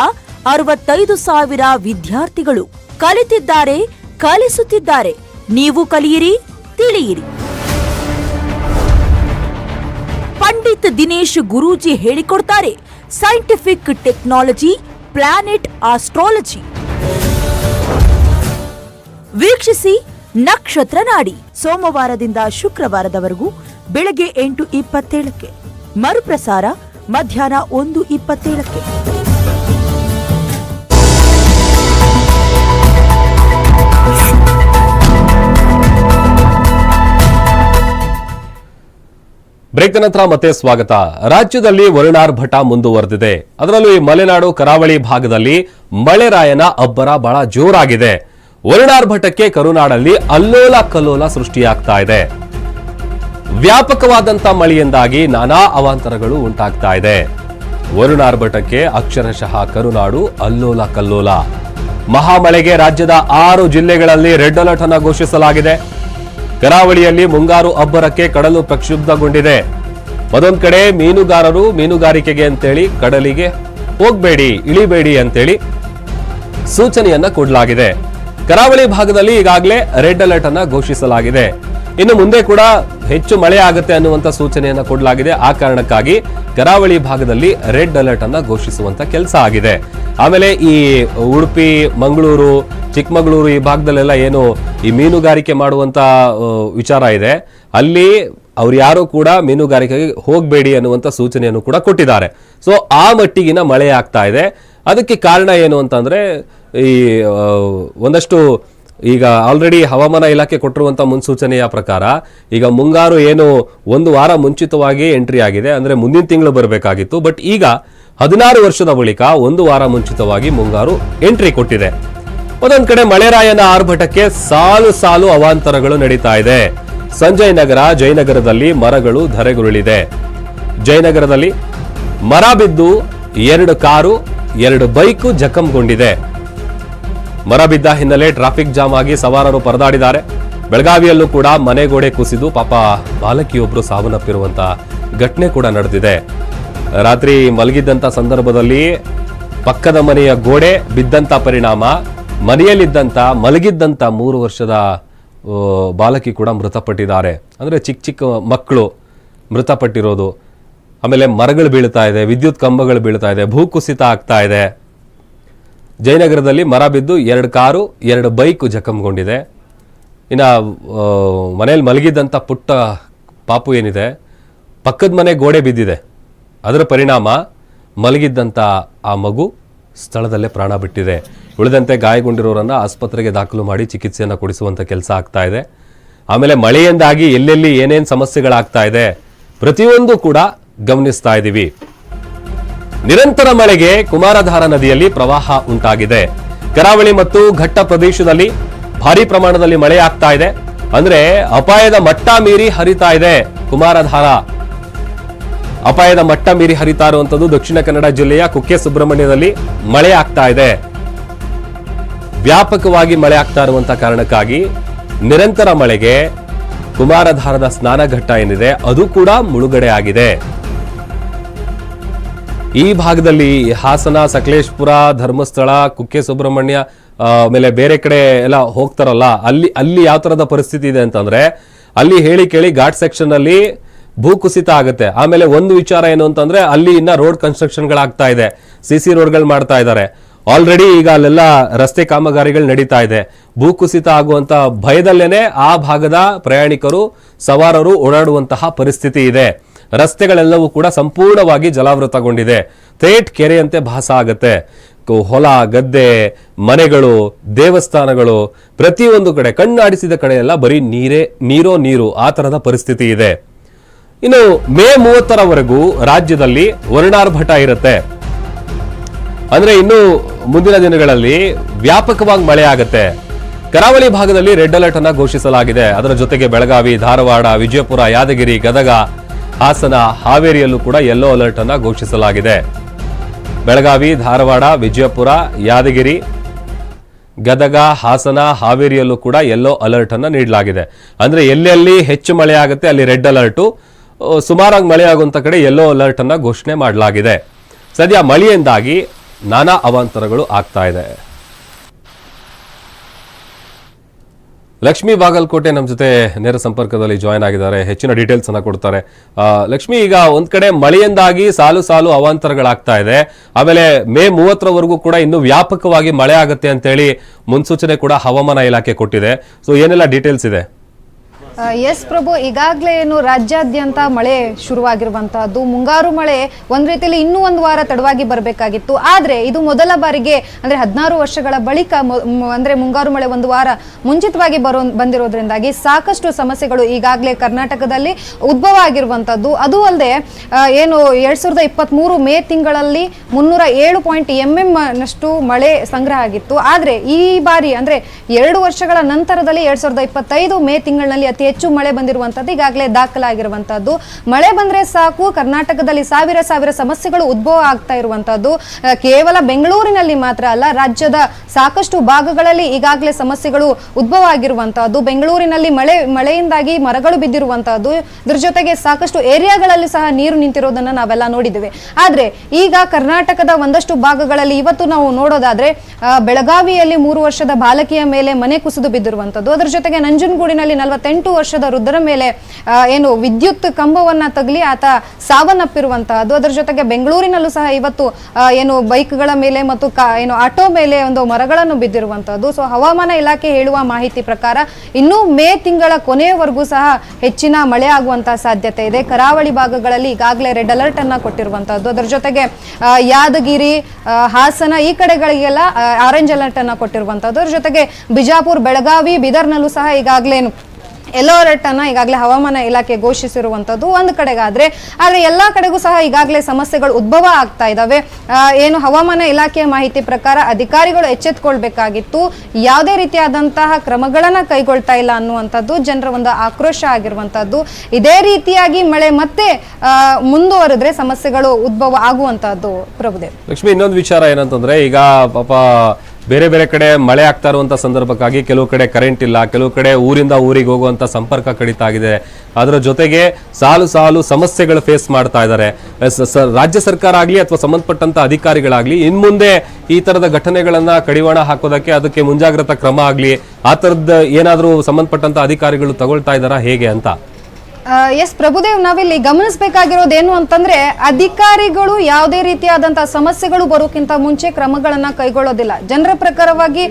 ಅರವತ್ತೈದು ಸಾವಿರ ವಿದ್ಯಾರ್ಥಿಗಳು ಕಲಿತಿದ್ದಾರೆ, ಕಲಿಸುತ್ತಿದ್ದಾರೆ. ನೀವು ಕಲಿಯಿರಿ, ತಿಳಿಯಿರಿ. ಪಂಡಿತ್ ದಿನೇಶ್ ಗುರೂಜಿ ಹೇಳಿಕೊಡ್ತಾರೆ. ಸೈಂಟಿಫಿಕ್ ಟೆಕ್ನಾಲಜಿ ಪ್ಲಾನೆಟ್ ಆಸ್ಟ್ರಾಲಜಿ ವೀಕ್ಷಿಸಿ ನಕ್ಷತ್ರ ನಾಡಿ. ಸೋಮವಾರದಿಂದ ಶುಕ್ರವಾರದವರೆಗೂ ಬೆಳಗ್ಗೆ ಎಂಟು ಇಪ್ಪತ್ತೇಳಕ್ಕೆ. ಮರುಪ್ರಸಾರ ಮಧ್ಯಾಹ್ನ ಒಂದು ಇಪ್ಪತ್ತೇಳಕ್ಕೆ. ಬ್ರೇಕ್ ನಂತರ ಮತ್ತೆ ಸ್ವಾಗತ. ರಾಜ್ಯದಲ್ಲಿ ವರುಣಾರ್ಭಟ ಮುಂದುವರೆದಿದೆ. ಅದರಲ್ಲೂ ಈ ಮಲೆನಾಡು ಕರಾವಳಿ ಭಾಗದಲ್ಲಿ ಮಳೆರಾಯನ ಅಬ್ಬರ ಬಹಳ ಜೋರಾಗಿದೆ. ವರುಣಾರ್ಭಟಕ್ಕೆ ಕರುನಾಡಲ್ಲಿ ಅಲ್ಲೋಲ ಕಲ್ಲೋಲ ಸೃಷ್ಟಿಯಾಗ್ತಾ ಇದೆ. ವ್ಯಾಪಕವಾದಂತ ಮಳೆಯಿಂದಾಗಿ ನಾನಾ ಅವಾಂತರಗಳು ಉಂಟಾಗ್ತಾ ಇದೆ. ವರುಣಾರ್ಭಟಕ್ಕೆ ಅಕ್ಷರಶಃ ಕರುನಾಡು ಅಲ್ಲೋಲ ಕಲ್ಲೋಲ. ಮಹಾಮಳೆಗೆ ರಾಜ್ಯದ ಆರು ಜಿಲ್ಲೆಗಳಲ್ಲಿ ರೆಡ್ ಅಲರ್ಟ್ ಅನ್ನು ಘೋಷಿಸಲಾಗಿದೆ. ಕರಾವಳಿಯಲ್ಲಿ ಮುಂಗಾರು ಅಬ್ಬರಕ್ಕೆ ಕಡಲು ಪ್ರಕ್ಷುಬ್ಧಗೊಂಡಿದೆ. ಮತ್ತೊಂದು ಕಡೆ ಮೀನುಗಾರರು ಮೀನುಗಾರಿಕೆಗೆ ಅಂತೇಳಿ ಕಡಲಿಗೆ ಹೋಗಬೇಡಿ, ಇಳಿಬೇಡಿ ಅಂತೇಳಿ ಸೂಚನೆಯನ್ನ ಕೊಡಲಾಗಿದೆ. ಕರಾವಳಿ ಭಾಗದಲ್ಲಿ ಈಗಾಗಲೇ ರೆಡ್ ಅಲರ್ಟ್ ಅನ್ನ ಘೋಷಿಸಲಾಗಿದೆ. ಇನ್ನು ಮುಂದೆ ಕೂಡ ಹೆಚ್ಚು ಮಳೆ ಆಗುತ್ತೆ ಅನ್ನುವಂತ ಸೂಚನೆಯನ್ನ ಕೊಡಲಾಗಿದೆ. ಆ ಕಾರಣಕ್ಕಾಗಿ ಕರಾವಳಿ ಭಾಗದಲ್ಲಿ ರೆಡ್ ಅಲರ್ಟ್ ಅನ್ನ ಘೋಷಿಸುವಂತ ಕೆಲಸ ಆಗಿದೆ. ಆಮೇಲೆ ಈ ಉಡುಪಿ, ಮಂಗಳೂರು, ಚಿಕ್ಕಮಗಳೂರು ಈ ಭಾಗದಲ್ಲೆಲ್ಲ ಏನು ಈ ಮೀನುಗಾರಿಕೆ ಮಾಡುವಂತ ವಿಚಾರ ಇದೆ. ಅಲ್ಲಿ ಅವ್ರು ಯಾರು ಕೂಡ ಮೀನುಗಾರಿಕೆಗೆ ಹೋಗಬೇಡಿ ಅನ್ನುವಂತ ಸೂಚನೆಯನ್ನು ಕೂಡ ಕೊಟ್ಟಿದ್ದಾರೆ. ಸೊ ಆ ಮಟ್ಟಿಗಿನ ಮಳೆ ಆಗ್ತಾ ಇದೆ. ಅದಕ್ಕೆ ಕಾರಣ ಏನು ಅಂತಂದ್ರೆ ಈ ಒಂದಷ್ಟು ಈಗ ಆಲ್ರೆಡಿ ಹವಾಮಾನ ಇಲಾಖೆ ಕೊಟ್ಟಿರುವಂತ ಮುನ್ಸೂಚನೆಯ ಪ್ರಕಾರ ಈಗ ಮುಂಗಾರು ಏನು ಒಂದು ವಾರ ಮುಂಚಿತವಾಗಿ ಎಂಟ್ರಿ ಆಗಿದೆ. ಅಂದ್ರೆ ಮುಂದಿನ ತಿಂಗಳು ಬರಬೇಕಾಗಿತ್ತು. ಬಟ್ ಈಗ ಹದಿನಾರು ವರ್ಷದ ಬಳಿಕ ಒಂದು ವಾರ ಮುಂಚಿತವಾಗಿ ಮುಂಗಾರು ಎಂಟ್ರಿ ಕೊಟ್ಟಿದೆ. ಒಂದೊಂದು ಕಡೆ ಮಳೆರಾಯನ ಆರ್ಭಟಕ್ಕೆ ಸಾಲು ಸಾಲು ಅವಾಂತರಗಳು ನಡೀತಾ ಇದೆ. ಸಂಜಯ್ ನಗರ ಜಯನಗರದಲ್ಲಿ ಮರಗಳು ಧರೆಗುರುಳಿದೆ. ಜಯನಗರದಲ್ಲಿ ಮರ ಬಿದ್ದು ಎರಡು ಕಾರು, ಎರಡು ಬೈಕು ಜಖಂಗೊಂಡಿದೆ. ಮರ ಬಿದ್ದ ಹಿನ್ನೆಲೆ ಟ್ರಾಫಿಕ್ ಜಾಮ್ ಆಗಿ ಸವಾರರು ಪರದಾಡಿದ್ದಾರೆ. ಬೆಳಗಾವಿಯಲ್ಲೂ ಕೂಡ ಮನೆಗೋಡೆ ಕುಸಿದು ಪಾಪ ಬಾಲಕಿಯೊಬ್ಬರು ಸಾವನ್ನಪ್ಪಿರುವಂತ ಘಟನೆ ಕೂಡ ನಡೆದಿದೆ. ರಾತ್ರಿ ಮಲಗಿದ್ದಂತ ಸಂದರ್ಭದಲ್ಲಿ ಪಕ್ಕದ ಮನೆಯ ಗೋಡೆ ಬಿದ್ದಂತ ಪರಿಣಾಮ, ಮನೆಯಲ್ಲಿದ್ದಂತ ಮಲಗಿದ್ದಂತ ಮೂರು ವರ್ಷದ ಬಾಲಕಿ ಕೂಡ ಮೃತಪಟ್ಟಿದ್ದಾರೆ. ಅಂದ್ರೆ ಚಿಕ್ಕ ಚಿಕ್ಕ ಮಕ್ಕಳು ಮೃತಪಟ್ಟಿರೋದು. ಆಮೇಲೆ ಮರಗಳು ಬೀಳ್ತಾ ಇದೆ, ವಿದ್ಯುತ್ ಕಂಬಗಳು ಬೀಳ್ತಾ ಇದೆ ಭೂಕುಸಿತ ಆಗ್ತಾ ಇದೆ. ಜಯನಗರದಲ್ಲಿ ಮರ ಬಿದ್ದು ಎರಡು ಕಾರು, ಎರಡು ಬೈಕು ಜಖಂಗೊಂಡಿದೆ. ಇನ್ನು ಮನೇಲಿ ಮಲಗಿದ್ದಂಥ ಪುಟ್ಟ ಪಾಪು ಏನಿದೆ, ಪಕ್ಕದ ಮನೆ ಗೋಡೆ ಬಿದ್ದಿದೆ. ಅದರ ಪರಿಣಾಮ ಮಲಗಿದ್ದಂಥ ಆ ಮಗು ಸ್ಥಳದಲ್ಲೇ ಪ್ರಾಣ ಬಿಟ್ಟಿದೆ. ಉಳಿದಂತೆ ಗಾಯಗೊಂಡಿರೋರನ್ನು ಆಸ್ಪತ್ರೆಗೆ ದಾಖಲು ಮಾಡಿ ಚಿಕಿತ್ಸೆಯನ್ನು ಕೊಡಿಸುವಂಥ ಕೆಲಸ ಆಗ್ತಾ ಇದೆ. ಆಮೇಲೆ ಮಳೆಯಿಂದಾಗಿ ಎಲ್ಲೆಲ್ಲಿ ಏನೇನು ಸಮಸ್ಯೆಗಳಾಗ್ತಾ ಇದೆ, ಪ್ರತಿಯೊಂದು ಕೂಡ ಗಮನಿಸ್ತಾ ಇದ್ದೀವಿ ನಿರಂತರ ಮಳೆಗೆ ಕುಮಾರಧಾರ ನದಿಯಲ್ಲಿ ಪ್ರವಾಹ ಉಂಟಾಗಿದೆ. ಕರಾವಳಿ ಮತ್ತು ಘಟ್ಟ ಪ್ರದೇಶದಲ್ಲಿ ಭಾರಿ ಪ್ರಮಾಣದಲ್ಲಿ ಮಳೆ ಆಗ್ತಾ ಇದೆ. ಅಂದ್ರೆ ಅಪಾಯದ ಮಟ್ಟ ಮೀರಿ ಹರಿತಾ ಇದೆ ಕುಮಾರಧಾರ. ಅಪಾಯದ ಮಟ್ಟ ಮೀರಿ ಹರಿತಾ ಇರುವಂತದ್ದು ದಕ್ಷಿಣ ಕನ್ನಡ ಜಿಲ್ಲೆಯ ಕುಕ್ಕೆ ಸುಬ್ರಹ್ಮಣ್ಯದಲ್ಲಿ ಮಳೆ ಆಗ್ತಾ ಇದೆ. ವ್ಯಾಪಕವಾಗಿ ಮಳೆ ಆಗ್ತಾ ಇರುವಂತ ಕಾರಣಕ್ಕಾಗಿ ನಿರಂತರ ಮಳೆಗೆ ಕುಮಾರಧಾರದ ಸ್ನಾನಘಟ್ಟ ಏನಿದೆ, ಅದು ಕೂಡ ಮುಳುಗಡೆ ಆಗಿದೆ. ಈ ಭಾಗದಲ್ಲಿ ಹಾಸನ, ಸಕಲೇಶ್ಪುರ, ಧರ್ಮಸ್ಥಳ ಕುಕ್ಕೆ ಸುಬ್ರಹ್ಮಣ್ಯ ಆಮೇಲೆ ಬೇರೆ ಕಡೆ ಎಲ್ಲ ಹೋಗ್ತಾರಲ್ಲ, ಅಲ್ಲಿ ಅಲ್ಲಿ ಯಾವ ತರದ ಪರಿಸ್ಥಿತಿ ಇದೆ ಅಂತಂದ್ರೆ, ಅಲ್ಲಿ ಹೇಳಿ ಕೇಳಿ ಘಾಟ್ ಸೆಕ್ಷನ್ ಅಲ್ಲಿ ಭೂಕುಸಿತ ಆಗುತ್ತೆ. ಆಮೇಲೆ ಒಂದು ವಿಚಾರ ಏನು ಅಂತಂದ್ರೆ, ಅಲ್ಲಿ ಇನ್ನ ರೋಡ್ ಕನ್ಸ್ಟ್ರಕ್ಷನ್ಗಳಾಗ್ತಾ ಇದೆ. ಸಿ ಸಿ ರೋಡ್ಗಳು ಮಾಡ್ತಾ ಇದ್ದಾರೆ ಆಲ್ರೆಡಿ ಈಗ ಅಲ್ಲೆಲ್ಲ ರಸ್ತೆ ಕಾಮಗಾರಿಗಳು ನಡೀತಾ ಇದೆ. ಭೂಕುಸಿತ ಆಗುವಂತ ಭಯದಲ್ಲೇನೆ ಆ ಭಾಗದ ಪ್ರಯಾಣಿಕರು, ಸವಾರರು ಓಡಾಡುವಂತಹ ಪರಿಸ್ಥಿತಿ ಇದೆ. ರಸ್ತೆಗಳೆಲ್ಲವೂ ಕೂಡ ಸಂಪೂರ್ಣವಾಗಿ ಜಲಾವೃತಗೊಂಡಿದೆ. ತೇಟ್ ಕೆರೆಯಂತೆ ಭಾಸ ಆಗತ್ತೆ. ಹೊಲ, ಗದ್ದೆ, ಮನೆಗಳು, ದೇವಸ್ಥಾನಗಳು, ಪ್ರತಿಯೊಂದು ಕಡೆ ಕಣ್ಣಾಡಿಸಿದ ಕಡೆ ಎಲ್ಲ ಬರೀ ನೀರೇ, ನೀರೋ ನೀರು ಆ ತರದ ಪರಿಸ್ಥಿತಿ ಇದೆ. ಇನ್ನು ಮೇ ಮೂವತ್ತರವರೆಗೂ ರಾಜ್ಯದಲ್ಲಿ ವರ್ಣಾರ್ಭಟ ಇರುತ್ತೆ. ಅಂದ್ರೆ ಇನ್ನು ಮುಂದಿನ ದಿನಗಳಲ್ಲಿ ವ್ಯಾಪಕವಾಗಿ ಮಳೆ ಆಗುತ್ತೆ. ಕರಾವಳಿ ಭಾಗದಲ್ಲಿ ರೆಡ್ ಅಲರ್ಟ್ ಅನ್ನ ಘೋಷಿಸಲಾಗಿದೆ. ಅದರ ಜೊತೆಗೆ ಬೆಳಗಾವಿ, ಧಾರವಾಡ, ವಿಜಯಪುರ, ಯಾದಗಿರಿ, ಗದಗ ಹಾಸನ ಹಾವೇರಿಯಲ್ಲೂ ಕೂಡ ಯೆಲ್ಲೋ ಅಲರ್ಟ್ ಅನ್ನು ಘೋಷಿಸಲಾಗಿದೆ. ಬೆಳಗಾವಿ, ಧಾರವಾಡ, ವಿಜಯಪುರ, ಯಾದಗಿರಿ, ಗದಗ, ಹಾಸನ, ಹಾವೇರಿಯಲ್ಲೂ ಕೂಡ ಯೆಲ್ಲೋ ಅಲರ್ಟ್ ಅನ್ನು ನೀಡಲಾಗಿದೆ. ಅಂದ್ರೆ ಎಲ್ಲೆಲ್ಲಿ ಹೆಚ್ಚು ಮಳೆ ಆಗುತ್ತೆ ಅಲ್ಲಿ ರೆಡ್ ಅಲರ್ಟು ಸುಮಾರಾಗಿ ಮಳೆ ಆಗುವಂತ ಕಡೆ ಯೆಲ್ಲೋ ಅಲರ್ಟ್ ಅನ್ನು ಘೋಷಣೆ ಮಾಡಲಾಗಿದೆ. ಸದ್ಯ ಮಳೆಯಿಂದಾಗಿ ನಾನಾ ಅವಾಂತರಗಳು ಆಗ್ತಾ ಇದೆ. ಲಕ್ಷ್ಮಿ ಬಾಗಲಕೋಟೆ ನಮ್ಮ ಜೊತೆ ನೇರ ಸಂಪರ್ಕದಲ್ಲಿ ಜಾಯ್ನ್ ಆಗಿದ್ದಾರೆ. ಹೆಚ್ಚಿನ ಡೀಟೇಲ್ಸ್ ಅನ್ನ ಕೊಡ್ತಾರೆ. ಲಕ್ಷ್ಮಿ, ಈಗ ಒಂದ್ ಕಡೆ ಮಳೆಯಿಂದಾಗಿ ಸಾಲು ಸಾಲು ಅವಾಂತರಗಳಾಗ್ತಾ ಇದೆ. ಆಮೇಲೆ ಮೇ ಮೂವತ್ತರವರೆಗೂ ಕೂಡ ಇನ್ನು ವ್ಯಾಪಕವಾಗಿ ಮಳೆ ಆಗುತ್ತೆ ಅಂತೇಳಿ ಮುನ್ಸೂಚನೆ ಕೂಡ ಹವಾಮಾನ ಇಲಾಖೆ ಕೊಟ್ಟಿದೆ. ಸೊ ಏನೆಲ್ಲ ಡೀಟೇಲ್ಸ್ ಇದೆ? ಎಸ್ ಪ್ರಭು, ಈಗಾಗಲೇ ಏನು ರಾಜ್ಯಾದ್ಯಂತ ಮಳೆ ಶುರುವಾಗಿರುವಂತಹದ್ದು. ಮುಂಗಾರು ಮಳೆ ಒಂದ್ ರೀತಿಯಲ್ಲಿ ಇನ್ನೂ ಒಂದು ವಾರ ತಡವಾಗಿ ಬರಬೇಕಾಗಿತ್ತು. ಆದ್ರೆ ಇದು ಮೊದಲ ಬಾರಿಗೆ, ಅಂದ್ರೆ ಹದಿನಾರು ವರ್ಷಗಳ ಬಳಿಕ ಅಂದ್ರೆ ಮುಂಗಾರು ಮಳೆ ಒಂದು ವಾರ ಮುಂಚಿತವಾಗಿ ಬರೋ, ಬಂದಿರೋದ್ರಿಂದಾಗಿ ಸಾಕಷ್ಟು ಸಮಸ್ಯೆಗಳು ಈಗಾಗಲೇ ಕರ್ನಾಟಕದಲ್ಲಿ ಉದ್ಭವ ಆಗಿರುವಂತದ್ದು ಅದು ಅಲ್ಲದೆ ಏನು ಎರಡ್ ಸಾವಿರದ ಇಪ್ಪತ್ತ್ ಮೂರು ಮೇ ತಿಂಗಳಲ್ಲಿ ಮುನ್ನೂರ ಏಳು ಪಾಯಿಂಟ್ ಎಂ ಎಂ ನಷ್ಟು ಮಳೆ ಸಂಗ್ರಹ ಆಗಿತ್ತು. ಆದ್ರೆ ಈ ಬಾರಿ, ಅಂದ್ರೆ ಎರಡು ವರ್ಷಗಳ ನಂತರದಲ್ಲಿ ಎರಡ್ ಸಾವಿರದ ಇಪ್ಪತ್ತೈದು ಮೇ ತಿಂಗಳಿನಲ್ಲಿ ಅತಿ ಹೆಚ್ಚು ಮಳೆ ಬಂದಿರುವಂತದ್ದು, ಈಗಾಗಲೇ ದಾಖಲಾಗಿರುವಂತದ್ದು. ಮಳೆ ಬಂದ್ರೆ ಸಾಕು, ಕರ್ನಾಟಕದಲ್ಲಿ ಸಾವಿರ ಸಾವಿರ ಸಮಸ್ಯೆಗಳು ಉದ್ಭವ ಆಗ್ತಾ ಇರುವಂತದ್ದು. ಕೇವಲ ಬೆಂಗಳೂರಿನಲ್ಲಿ ಮಾತ್ರ ಅಲ್ಲ, ರಾಜ್ಯದ ಸಾಕಷ್ಟು ಭಾಗಗಳಲ್ಲಿ ಈಗಾಗಲೇ ಸಮಸ್ಯೆಗಳು ಉದ್ಭವ ಆಗಿರುವಂತಹದ್ದು. ಬೆಂಗಳೂರಿನಲ್ಲಿ ಮಳೆ, ಮಳೆಯಿಂದಾಗಿ ಮರಗಳು ಬಿದ್ದಿರುವಂತಹದ್ದು. ಇದ್ರ ಜೊತೆಗೆ ಸಾಕಷ್ಟು ಏರಿಯಾಗಳಲ್ಲಿ ಸಹ ನೀರು ನಿಂತಿರೋದನ್ನ ನಾವೆಲ್ಲ ನೋಡಿದ್ದೇವೆ. ಆದ್ರೆ, ಈಗ ಕರ್ನಾಟಕದ ಒಂದಷ್ಟು ಭಾಗಗಳಲ್ಲಿ ಇವತ್ತು ನಾವು ನೋಡೋದಾದ್ರೆ ಬೆಳಗಾವಿಯಲ್ಲಿ ಮೂರು ವರ್ಷದ ಬಾಲಕಿಯ ಮೇಲೆ ಮನೆ ಕುಸಿದು ಬಿದ್ದಿರುವಂತದ್ದು. ಅದರ ಜೊತೆಗೆ ನಂಜನಗೂಡಿನಲ್ಲಿ ನಲವತ್ತೆಂಟು ವರ್ಷದ ವೃದ್ಧರ ಮೇಲೆ ಏನು ವಿದ್ಯುತ್ ಕಂಬವನ್ನ ತಗಲಿ ಆತ ಸಾವನ್ನಪ್ಪಿರುವಂತಹದ್ದು ಅದರ ಜೊತೆಗೆ ಬೆಂಗಳೂರಿನಲ್ಲೂ ಸಹ ಇವತ್ತು ಏನು ಬೈಕ್ಗಳ ಮೇಲೆ ಮತ್ತು ಏನು ಆಟೋ ಮೇಲೆ ಒಂದು ಮರಗಳನ್ನು ಬಿದ್ದಿರುವಂತಹದ್ದು. ಸೊ ಹವಾಮಾನ ಇಲಾಖೆ ಹೇಳುವ ಮಾಹಿತಿ ಪ್ರಕಾರ ಇನ್ನೂ ಮೇ ತಿಂಗಳ ಕೊನೆಯವರೆಗೂ ಸಹ ಹೆಚ್ಚಿನ ಮಳೆ ಆಗುವಂತಹ ಸಾಧ್ಯತೆ ಇದೆ. ಕರಾವಳಿ ಭಾಗಗಳಲ್ಲಿ ಈಗಾಗಲೇ ರೆಡ್ ಅಲರ್ಟ್ ಅನ್ನ ಕೊಟ್ಟಿರುವಂತಹದ್ದು. ಅದರ ಜೊತೆಗೆ ಯಾದಗಿರಿ ಹಾಸನ ಈ ಕಡೆಗಳಿಗೆಲ್ಲ ಆರೆಂಜ್ ಅಲರ್ಟ್ ಅನ್ನ ಕೊಟ್ಟಿರುವಂತಹದ್ದು. ಅದರ ಜೊತೆಗೆ ಬಿಜಾಪುರ್, ಬೆಳಗಾವಿ, ಬೀದರ್ನಲ್ಲೂ ಸಹ ಈಗಾಗಲೇ ಯೆಲ್ಲೋ ಅಲರ್ಟ್ ಅನ್ನ ಈಗಾಗಲೇ ಹವಾಮಾನ ಇಲಾಖೆ ಘೋಷಿಸಿರುವಂತದ್ದು ಒಂದು ಕಡೆಗಾದ್ರೆ. ಆದ್ರೆ ಎಲ್ಲಾ ಕಡೆಗೂ ಸಹ ಈಗಾಗಲೇ ಸಮಸ್ಯೆಗಳು ಉದ್ಭವ ಆಗ್ತಾ ಇದಾವೆ. ಏನು ಹವಾಮಾನ ಇಲಾಖೆಯ ಮಾಹಿತಿ ಪ್ರಕಾರ ಅಧಿಕಾರಿಗಳು ಎಚ್ಚೆತ್ಕೊಳ್ಬೇಕಾಗಿತ್ತು. ಯಾವುದೇ ರೀತಿಯಾದಂತಹ ಕ್ರಮಗಳನ್ನ ಕೈಗೊಳ್ತಾ ಇಲ್ಲ ಅನ್ನುವಂಥದ್ದು ಜನರ ಒಂದು ಆಕ್ರೋಶ ಆಗಿರುವಂತದ್ದು ಇದೇ ರೀತಿಯಾಗಿ ಮಳೆ ಮತ್ತೆ ಮುಂದುವರೆದ್ರೆ ಸಮಸ್ಯೆಗಳು ಉದ್ಭವ ಆಗುವಂತಹದ್ದು ಪ್ರಭುದೇವ್. ಲಕ್ಷ್ಮಿ, ಇನ್ನೊಂದು ವಿಚಾರ ಏನಂತಂದ್ರೆ, ಈಗ ಪಾಪ ಬೇರೆ ಬೇರೆ ಕಡೆ ಮಳೆ ಆಗ್ತಾ ಇರುವಂಥ ಸಂದರ್ಭಕ್ಕಾಗಿ ಕೆಲವು ಕಡೆ ಕರೆಂಟ್ ಇಲ್ಲ, ಕೆಲವು ಕಡೆ ಊರಿಂದ ಊರಿಗೆ ಹೋಗುವಂತ ಸಂಪರ್ಕ ಕಡಿತ ಆಗಿದೆ. ಅದರ ಜೊತೆಗೆ ಸಾಲು ಸಾಲು ಸಮಸ್ಯೆಗಳು ಫೇಸ್ ಮಾಡ್ತಾ ಇದ್ದಾರೆ. ರಾಜ್ಯ ಸರ್ಕಾರ ಆಗಲಿ ಅಥವಾ ಸಂಬಂಧಪಟ್ಟಂತ ಅಧಿಕಾರಿಗಳಾಗಲಿ, ಇನ್ ಮುಂದೆ ಈ ತರದ ಘಟನೆಗಳನ್ನು ಕಡಿವಾಣ ಹಾಕೋದಕ್ಕೆ ಅದಕ್ಕೆ ಮುಂಜಾಗ್ರತಾ ಕ್ರಮ ಆಗಲಿ, ಆ ತರದ ಏನಾದರೂ ಸಂಬಂಧಪಟ್ಟಂತ ಅಧಿಕಾರಿಗಳು ತಗೊಳ್ತಾ ಇದ್ದಾರಾ, ಹೇಗೆ ಅಂತ? ಎಸ್, ಪ್ರಭುದೇವ್, ನಾವಿಲ್ಲಿ ಗಮನಿಸಬೇಕಾಗಿರೋದೇನು ಅಂತಂದ್ರೆ ಅಧಿಕಾರಿಗಳು ಯಾವುದೇ ರೀತಿಯಾದಂತಹ ಸಮಸ್ಯೆಗಳು ಬರೋಕ್ಕಿಂತ ಮುಂಚೆ ಕ್ರಮಗಳನ್ನ ಕೈಗೊಳ್ಳೋದಿಲ್ಲ. ಜನರ ಪ್ರಕಾರವಾಗಿ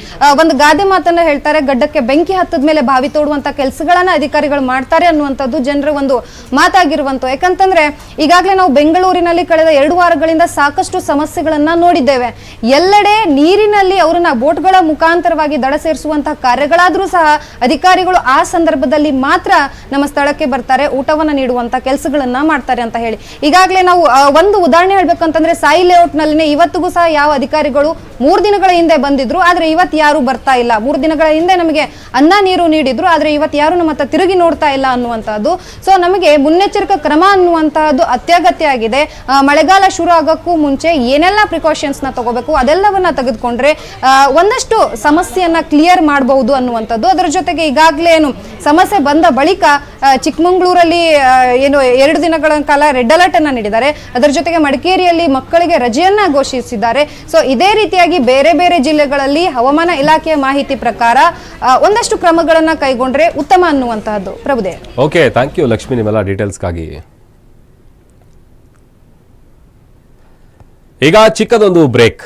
ಒಂದು ಗಾದೆ ಮಾತನ್ನ ಹೇಳ್ತಾರೆ, ಗಡ್ಡಕ್ಕೆ ಬೆಂಕಿ ಹತ್ತದ ಮೇಲೆ ಬಾವಿ ತೋಡುವಂತ ಕೆಲಸಗಳನ್ನ ಅಧಿಕಾರಿಗಳು ಮಾಡ್ತಾರೆ ಅನ್ನುವಂಥದ್ದು ಜನರ ಒಂದು ಮಾತಾಗಿರುವಂತ ಯಾಕಂತಂದ್ರೆ, ಈಗಾಗಲೇ ನಾವು ಬೆಂಗಳೂರಿನಲ್ಲಿ ಕಳೆದ ಎರಡು ವಾರಗಳಿಂದ ಸಾಕಷ್ಟು ಸಮಸ್ಯೆಗಳನ್ನ ನೋಡಿದ್ದೇವೆ. ಎಲ್ಲೆಡೆ ನೀರಿನಲ್ಲಿ ಅವರನ್ನ ಬೋಟ್ಗಳ ಮುಖಾಂತರವಾಗಿ ದಡ ಸೇರಿಸುವಂತಹ ಕಾರ್ಯಗಳಾದ್ರೂ ಸಹ ಅಧಿಕಾರಿಗಳು ಆ ಸಂದರ್ಭದಲ್ಲಿ ಮಾತ್ರ ನಮ್ಮ ಸ್ಥಳಕ್ಕೆ ಬರ್ತಾರೆ. ಊಟವನ್ನ ನೀಡುವಂತ ಕೆಲಸಗಳನ್ನ ಮಾಡ್ತಾರೆ ಅಂತ ಹೇಳಿ. ಈಗಾಗಲೇ ನಾವು ಒಂದು ಉದಾಹರಣೆ ಹೇಳ್ಬೇಕಂತಂದ್ರೆ ಸಾಯಿ ಲೇಔಟ್ ನಲ್ಲಿನೇ ಇವತ್ತಿಗೂ ಸಹ ಯಾವ ಅಧಿಕಾರಿಗಳು ಮೂರು ದಿನಗಳ ಹಿಂದೆ ಬಂದಿದ್ರು ಆದ್ರೆ ಇವತ್ತು ಯಾರು ಬರ್ತಾ ಇಲ್ಲ. ಮೂರು ದಿನಗಳ ಹಿಂದೆ ನಮಗೆ ಅನ್ನ ನೀರು ನೀಡಿದ್ರು ಆದ್ರೆ ಇವತ್ತು ಯಾರು ನಮ್ಮ ತಿರುಗಿ ನೋಡ್ತಾ ಇಲ್ಲ ಅನ್ನುವಂಥದ್ದು. ಸೊ ನಮಗೆ ಮುನ್ನೆಚ್ಚರಿಕೆ ಕ್ರಮ ಅನ್ನುವಂತಹದ್ದು ಅತ್ಯಗತ್ಯ ಆಗಿದೆ. ಮಳೆಗಾಲ ಶುರು ಆಗೋಕ್ಕೂ ಮುಂಚೆ ಏನೆಲ್ಲ ಪ್ರಿಕಾಷನ್ಸ್ನ ತಗೋಬೇಕು ಅದೆಲ್ಲವನ್ನ ತೆಗೆದುಕೊಂಡ್ರೆ ಒಂದಷ್ಟು ಸಮಸ್ಯೆಯನ್ನ ಕ್ಲಿಯರ್ ಮಾಡಬಹುದು ಅನ್ನುವಂಥದ್ದು. ಅದರ ಜೊತೆಗೆ ಈಗಾಗಲೇ ಏನು ಸಮಸ್ಯೆ ಬಂದ ಬಳಿಕ ಆ, ಚಿಕ್ಕಮಂಗ್ಳೂರಲ್ಲಿ ಏನು, ಎರಡು ದಿನಗಳ ಕಾಲ ರೆಡ್ ಅಲರ್ಟ್ ಅನ್ನ ನೀಡಿದ್ದಾರೆ. ಅದರ ಜೊತೆಗೆ ಮಡಿಕೇರಿಯಲ್ಲಿ ಮಕ್ಕಳಿಗೆ ರಜೆಯನ್ನ ಘೋಷಿಸಿದ್ದಾರೆ. ಸೊ ಇದೇ ರೀತಿಯಾಗಿ ಬೇರೆ ಬೇರೆ ಜಿಲ್ಲೆಗಳಲ್ಲಿ ಹವಾಮಾನ ಇಲಾಖೆಯ ಮಾಹಿತಿ ಪ್ರಕಾರ ಒಂದಷ್ಟು ಕ್ರಮಗಳನ್ನ ಕೈಗೊಂಡ್ರೆ ಉತ್ತಮ ಅನ್ನುವಂತಹದ್ದು. ಪ್ರಭುದೇ ಓಕೆ ಥ್ಯಾಂಕ್ ಯು ಲಕ್ಷ್ಮಿ ನಿಮ್ಮೆಲ್ಲ ಡೀಟೇಲ್ಸ್ಗಾಗಿ ಈಗ ಚಿಕ್ಕದೊಂದು break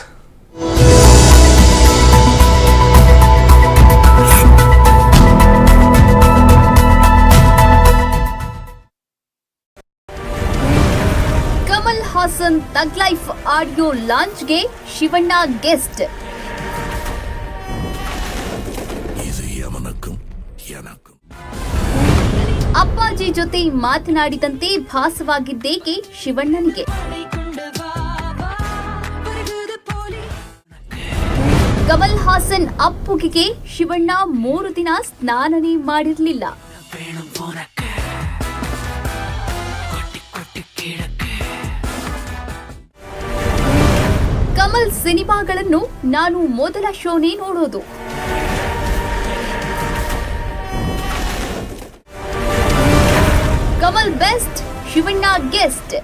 Haasan thug life audio ಲಾಂಚ್ಗೆ Shivanna guest. ಅಪ್ಪಾಜಿ ಜೊತೆ ಮಾತನಾಡಿದಂತೆ ಭಾಸವಾಗಿದ್ದೇಕೆ ಶಿವಣ್ಣನಿಗೆ? ಕಮಲ್ ಹಾಸನ್ ಅಪ್ಪುಗೆಗೆ ಶಿವಣ್ಣ ಮೂರು ದಿನ ಸ್ನಾನನೇ ಮಾಡಿರಲಿಲ್ಲ. ಕಮಲ್ ಸಿನಿಮಾಗಳನ್ನು ನಾನು ಮೊದಲ ಶೋನೇ ನೋಡೋದು. Kamal best, Shivanna guest.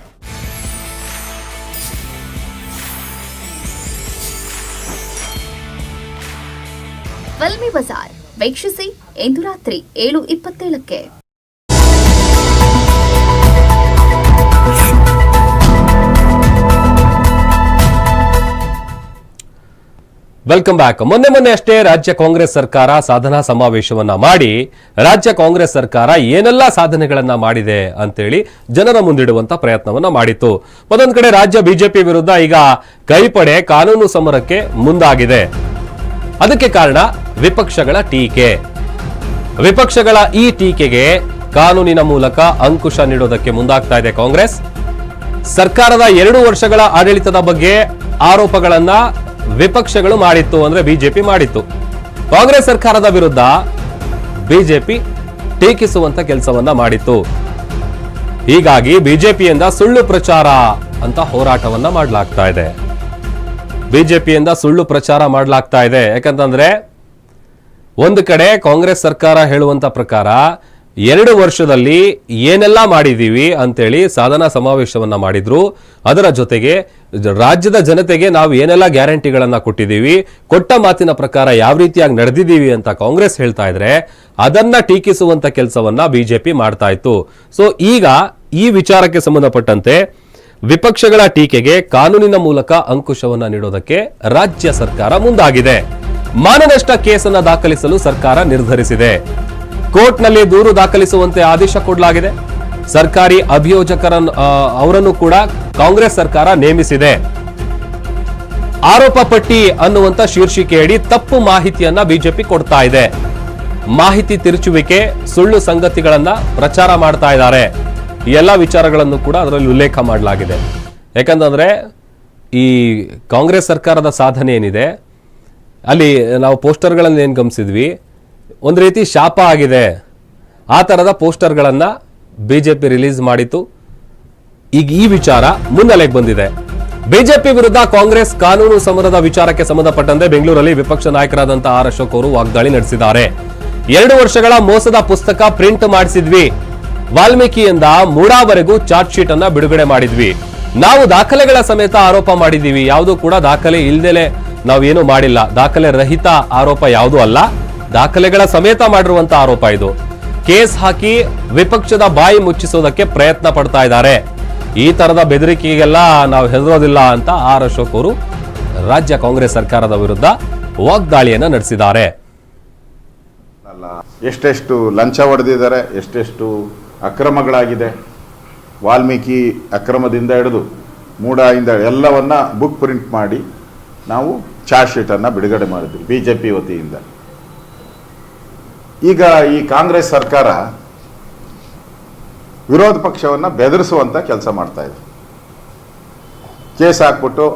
Filmy bazaar, ವೀಕ್ಷಿಸಿ, ಇಂದು ರಾತ್ರಿ ಏಳು ಇಪ್ಪತ್ತೇಳಕ್ಕೆ. ವೆಲ್ಕಮ್ ಬ್ಯಾಕ್ ಮೊನ್ನೆ ಮೊನ್ನೆ ಅಷ್ಟೇ ರಾಜ್ಯ ಕಾಂಗ್ರೆಸ್ ಸರ್ಕಾರ ಸಾಧನಾ ಸಮಾವೇಶವನ್ನ ಮಾಡಿ, ರಾಜ್ಯ ಕಾಂಗ್ರೆಸ್ ಸರ್ಕಾರ ಏನೆಲ್ಲ ಸಾಧನೆಗಳನ್ನ ಮಾಡಿದೆ ಅಂತೇಳಿ ಜನರ ಮುಂದಿಡುವಂತ ಪ್ರಯತ್ನವನ್ನ ಮಾಡಿತ್ತು. ಮತ್ತೊಂದು ಕಡೆ ರಾಜ್ಯ ಬಿಜೆಪಿ ವಿರುದ್ಧ ಈಗ ಕೈಪಡೆ ಕಾನೂನು ಸಮರಕ್ಕೆ ಮುಂದಾಗಿದೆ. ಅದಕ್ಕೆ ಕಾರಣ ವಿಪಕ್ಷಗಳ ಟೀಕೆ. ವಿಪಕ್ಷಗಳ ಈ ಟೀಕೆಗೆ ಕಾನೂನಿನ ಮೂಲಕ ಅಂಕುಶ ನೀಡೋದಕ್ಕೆ ಮುಂದಾಗ್ತಾ ಇದೆ ಕಾಂಗ್ರೆಸ್. ಸರ್ಕಾರದ ಎರಡು ವರ್ಷಗಳ ಆಡಳಿತದ ಬಗ್ಗೆ ಆರೋಪಗಳನ್ನ ವಿಪಕ್ಷಗಳು ಮಾಡಿತ್ತು ಅಂದ್ರೆ ಬಿಜೆಪಿ ಮಾಡಿತ್ತು. ಕಾಂಗ್ರೆಸ್ ಸರ್ಕಾರದ ವಿರುದ್ಧ ಬಿಜೆಪಿ ಟೀಕಿಸುವಂತ ಕೆಲಸವನ್ನ ಮಾಡಿತ್ತು. ಹೀಗಾಗಿ ಬಿಜೆಪಿಯಿಂದ ಸುಳ್ಳು ಪ್ರಚಾರ ಅಂತ ಹೋರಾಟವನ್ನ ಮಾಡಲಾಗ್ತಾ ಇದೆ. ಬಿಜೆಪಿಯಿಂದ ಸುಳ್ಳು ಪ್ರಚಾರ ಮಾಡಲಾಗ್ತಾ ಇದೆ. ಯಾಕಂತಂದ್ರೆ, ಒಂದು ಕಡೆ ಕಾಂಗ್ರೆಸ್ ಸರ್ಕಾರ ಹೇಳುವಂತ ಪ್ರಕಾರ ಎರಡು ವರ್ಷದಲ್ಲಿ ಏನೆಲ್ಲ ಮಾಡಿದ್ದೀವಿ ಅಂತೇಳಿ ಸಾಧನಾ ಸಮಾವೇಶವನ್ನ ಮಾಡಿದ್ರು. ಅದರ ಜೊತೆಗೆ ರಾಜ್ಯದ ಜನತೆಗೆ ನಾವು ಏನೆಲ್ಲ ಗ್ಯಾರಂಟಿಗಳನ್ನ ಕೊಟ್ಟಿದ್ದೀವಿ, ಕೊಟ್ಟ ಮಾತಿನ ಪ್ರಕಾರ ಯಾವ ರೀತಿಯಾಗಿ ನಡೆದಿದ್ದೀವಿ ಅಂತ ಕಾಂಗ್ರೆಸ್ ಹೇಳ್ತಾ ಇದ್ರೆ ಅದನ್ನ ಟೀಕಿಸುವಂತ ಕೆಲಸವನ್ನ ಬಿಜೆಪಿ ಮಾಡ್ತಾ ಇತ್ತು. ಸೊ ಈಗ ಈ ವಿಚಾರಕ್ಕೆ ಸಂಬಂಧಪಟ್ಟಂತೆ ವಿಪಕ್ಷಗಳ ಟೀಕೆಗೆ ಕಾನೂನಿನ ಮೂಲಕ ಅಂಕುಶವನ್ನ ನೀಡೋದಕ್ಕೆ ರಾಜ್ಯ ಸರ್ಕಾರ ಮುಂದಾಗಿದೆ. ಮಾನನಷ್ಟ ಕೇಸನ್ನು ದಾಖಲಿಸಲು ಸರ್ಕಾರ ನಿರ್ಧರಿಸಿದೆ. ಕೋರ್ಟ್ನಲ್ಲಿ ದೂರು ದಾಖಲಿಸುವಂತೆ ಆದೇಶ ಕೊಡಲಾಗಿದೆ. ಸರ್ಕಾರಿ ಅಭಿಯೋಜಕರನ್ನು ಅವರನ್ನು ಕೂಡ ಕಾಂಗ್ರೆಸ್ ಸರ್ಕಾರ ನೇಮಿಸಿದೆ. ಆರೋಪ ಪಟ್ಟಿ ಅನ್ನುವಂತ ಶೀರ್ಷಿಕೆಯಡಿ ತಪ್ಪು ಮಾಹಿತಿಯನ್ನ ಬಿಜೆಪಿ ಕೊಡ್ತಾ ಇದೆ. ಮಾಹಿತಿ ತಿರುಚುವಿಕೆ, ಸುಳ್ಳು ಸಂಗತಿಗಳನ್ನ ಪ್ರಚಾರ ಮಾಡ್ತಾ ಇದ್ದಾರೆ. ಎಲ್ಲ ವಿಚಾರಗಳನ್ನು ಕೂಡ ಅದರಲ್ಲಿ ಉಲ್ಲೇಖ ಮಾಡಲಾಗಿದೆ. ಯಾಕಂತಂದ್ರೆ, ಈ ಕಾಂಗ್ರೆಸ್ ಸರ್ಕಾರದ ಸಾಧನೆ ಏನಿದೆ, ಅಲ್ಲಿ ನಾವು ಪೋಸ್ಟರ್ಗಳನ್ನು ಏನು ಗಮನಿಸಿದ್ವಿ ಒಂದು ರೀತಿ ಶಾಪ ಆಗಿದೆ. ಆ ಥರದ ಪೋಸ್ಟರ್ಗಳನ್ನು ಬಿ ಜೆ ಪಿ ರಿಲೀಸ್ ಮಾಡಿತು ಈಗ ಈ ವಿಚಾರ ಮುನ್ನೆಲೆಗೆ ಬಂದಿದೆ. ಬಿಜೆಪಿ ವಿರುದ್ಧ ಕಾಂಗ್ರೆಸ್ ಕಾನೂನು ಸಮರದ ವಿಚಾರಕ್ಕೆ ಸಂಬಂಧಪಟ್ಟಂತೆ ಬೆಂಗಳೂರಲ್ಲಿ ವಿಪಕ್ಷ ನಾಯಕರಾದಂತಹ ಆರ್ ಅಶೋಕ್ ಅವರು ವಾಗ್ದಾಳಿ ನಡೆಸಿದ್ದಾರೆ. ಎರಡು ವರ್ಷಗಳ ಮೋಸದ ಪುಸ್ತಕ ಪ್ರಿಂಟ್ ಮಾಡಿಸಿದ್ವಿ. ವಾಲ್ಮೀಕಿಯಿಂದ ಮೂಡಾವರೆಗೂ ಚಾರ್ಜ್ ಶೀಟ್ ಅನ್ನ ಬಿಡುಗಡೆ ಮಾಡಿದ್ವಿ. ನಾವು ದಾಖಲೆಗಳ ಸಮೇತ ಆರೋಪ ಮಾಡಿದ್ದೀವಿ. ಯಾವುದು ಕೂಡ ದಾಖಲೆ ಇಲ್ದೇಲೆ ನಾವೇನು ಮಾಡಿಲ್ಲ. ದಾಖಲೆ ರಹಿತ ಆರೋಪ ಯಾವುದೂ ಅಲ್ಲ. ದಾಖಲೆಗಳ ಸಮೇತ ಮಾಡಿರುವಂತ ಆರೋಪ ಇದು. ಕೇಸ್ ಹಾಕಿ ವಿಪಕ್ಷದ ಬಾಯಿ ಮುಚ್ಚಿಸೋದಕ್ಕೆ ಪ್ರಯತ್ನ ಪಡ್ತಾ ಇದ್ದಾರೆ. ಈ ತರದ ಬೆದರಿಕೆಗೆಲ್ಲ ನಾವು ಹೆದರೋದಿಲ್ಲ ಅಂತ ಆರ್ ಅಶೋಕ್ ಅವರು ರಾಜ್ಯ ಕಾಂಗ್ರೆಸ್ ಸರ್ಕಾರದ ವಿರುದ್ಧ ವಾಗ್ದಾಳಿಯನ್ನ ನಡೆಸಿದ್ದಾರೆ. ಎಷ್ಟೆಷ್ಟು ಲಂಚ ಹೊಡೆದಿದ್ದಾರೆ, ಎಷ್ಟೆಷ್ಟು ಅಕ್ರಮಗಳಾಗಿದೆ. ವಾಲ್ಮೀಕಿ ಅಕ್ರಮದಿಂದ ಹಿಡಿದು ಮೂಡಾಯಿಂದ ಎಲ್ಲವನ್ನ ಬುಕ್ ಪ್ರಿಂಟ್ ಮಾಡಿ ನಾವು ಚಾರ್ಜ್ ಶೀಟನ್ನು ಬಿಡುಗಡೆ ಮಾಡಿದ್ವಿ ಬಿ ಜೆ ಪಿ ವತಿಯಿಂದ. ಈಗ ಈ ಕಾಂಗ್ರೆಸ್ ಸರ್ಕಾರ ವಿರೋಧ ಪಕ್ಷವನ್ನು ಬೆದರಿಸುವಂಥ ಕೆಲಸ ಮಾಡ್ತಾ ಇದೆ. ಕೇಸ್ ಹಾಕ್ಬಿಟ್ಟು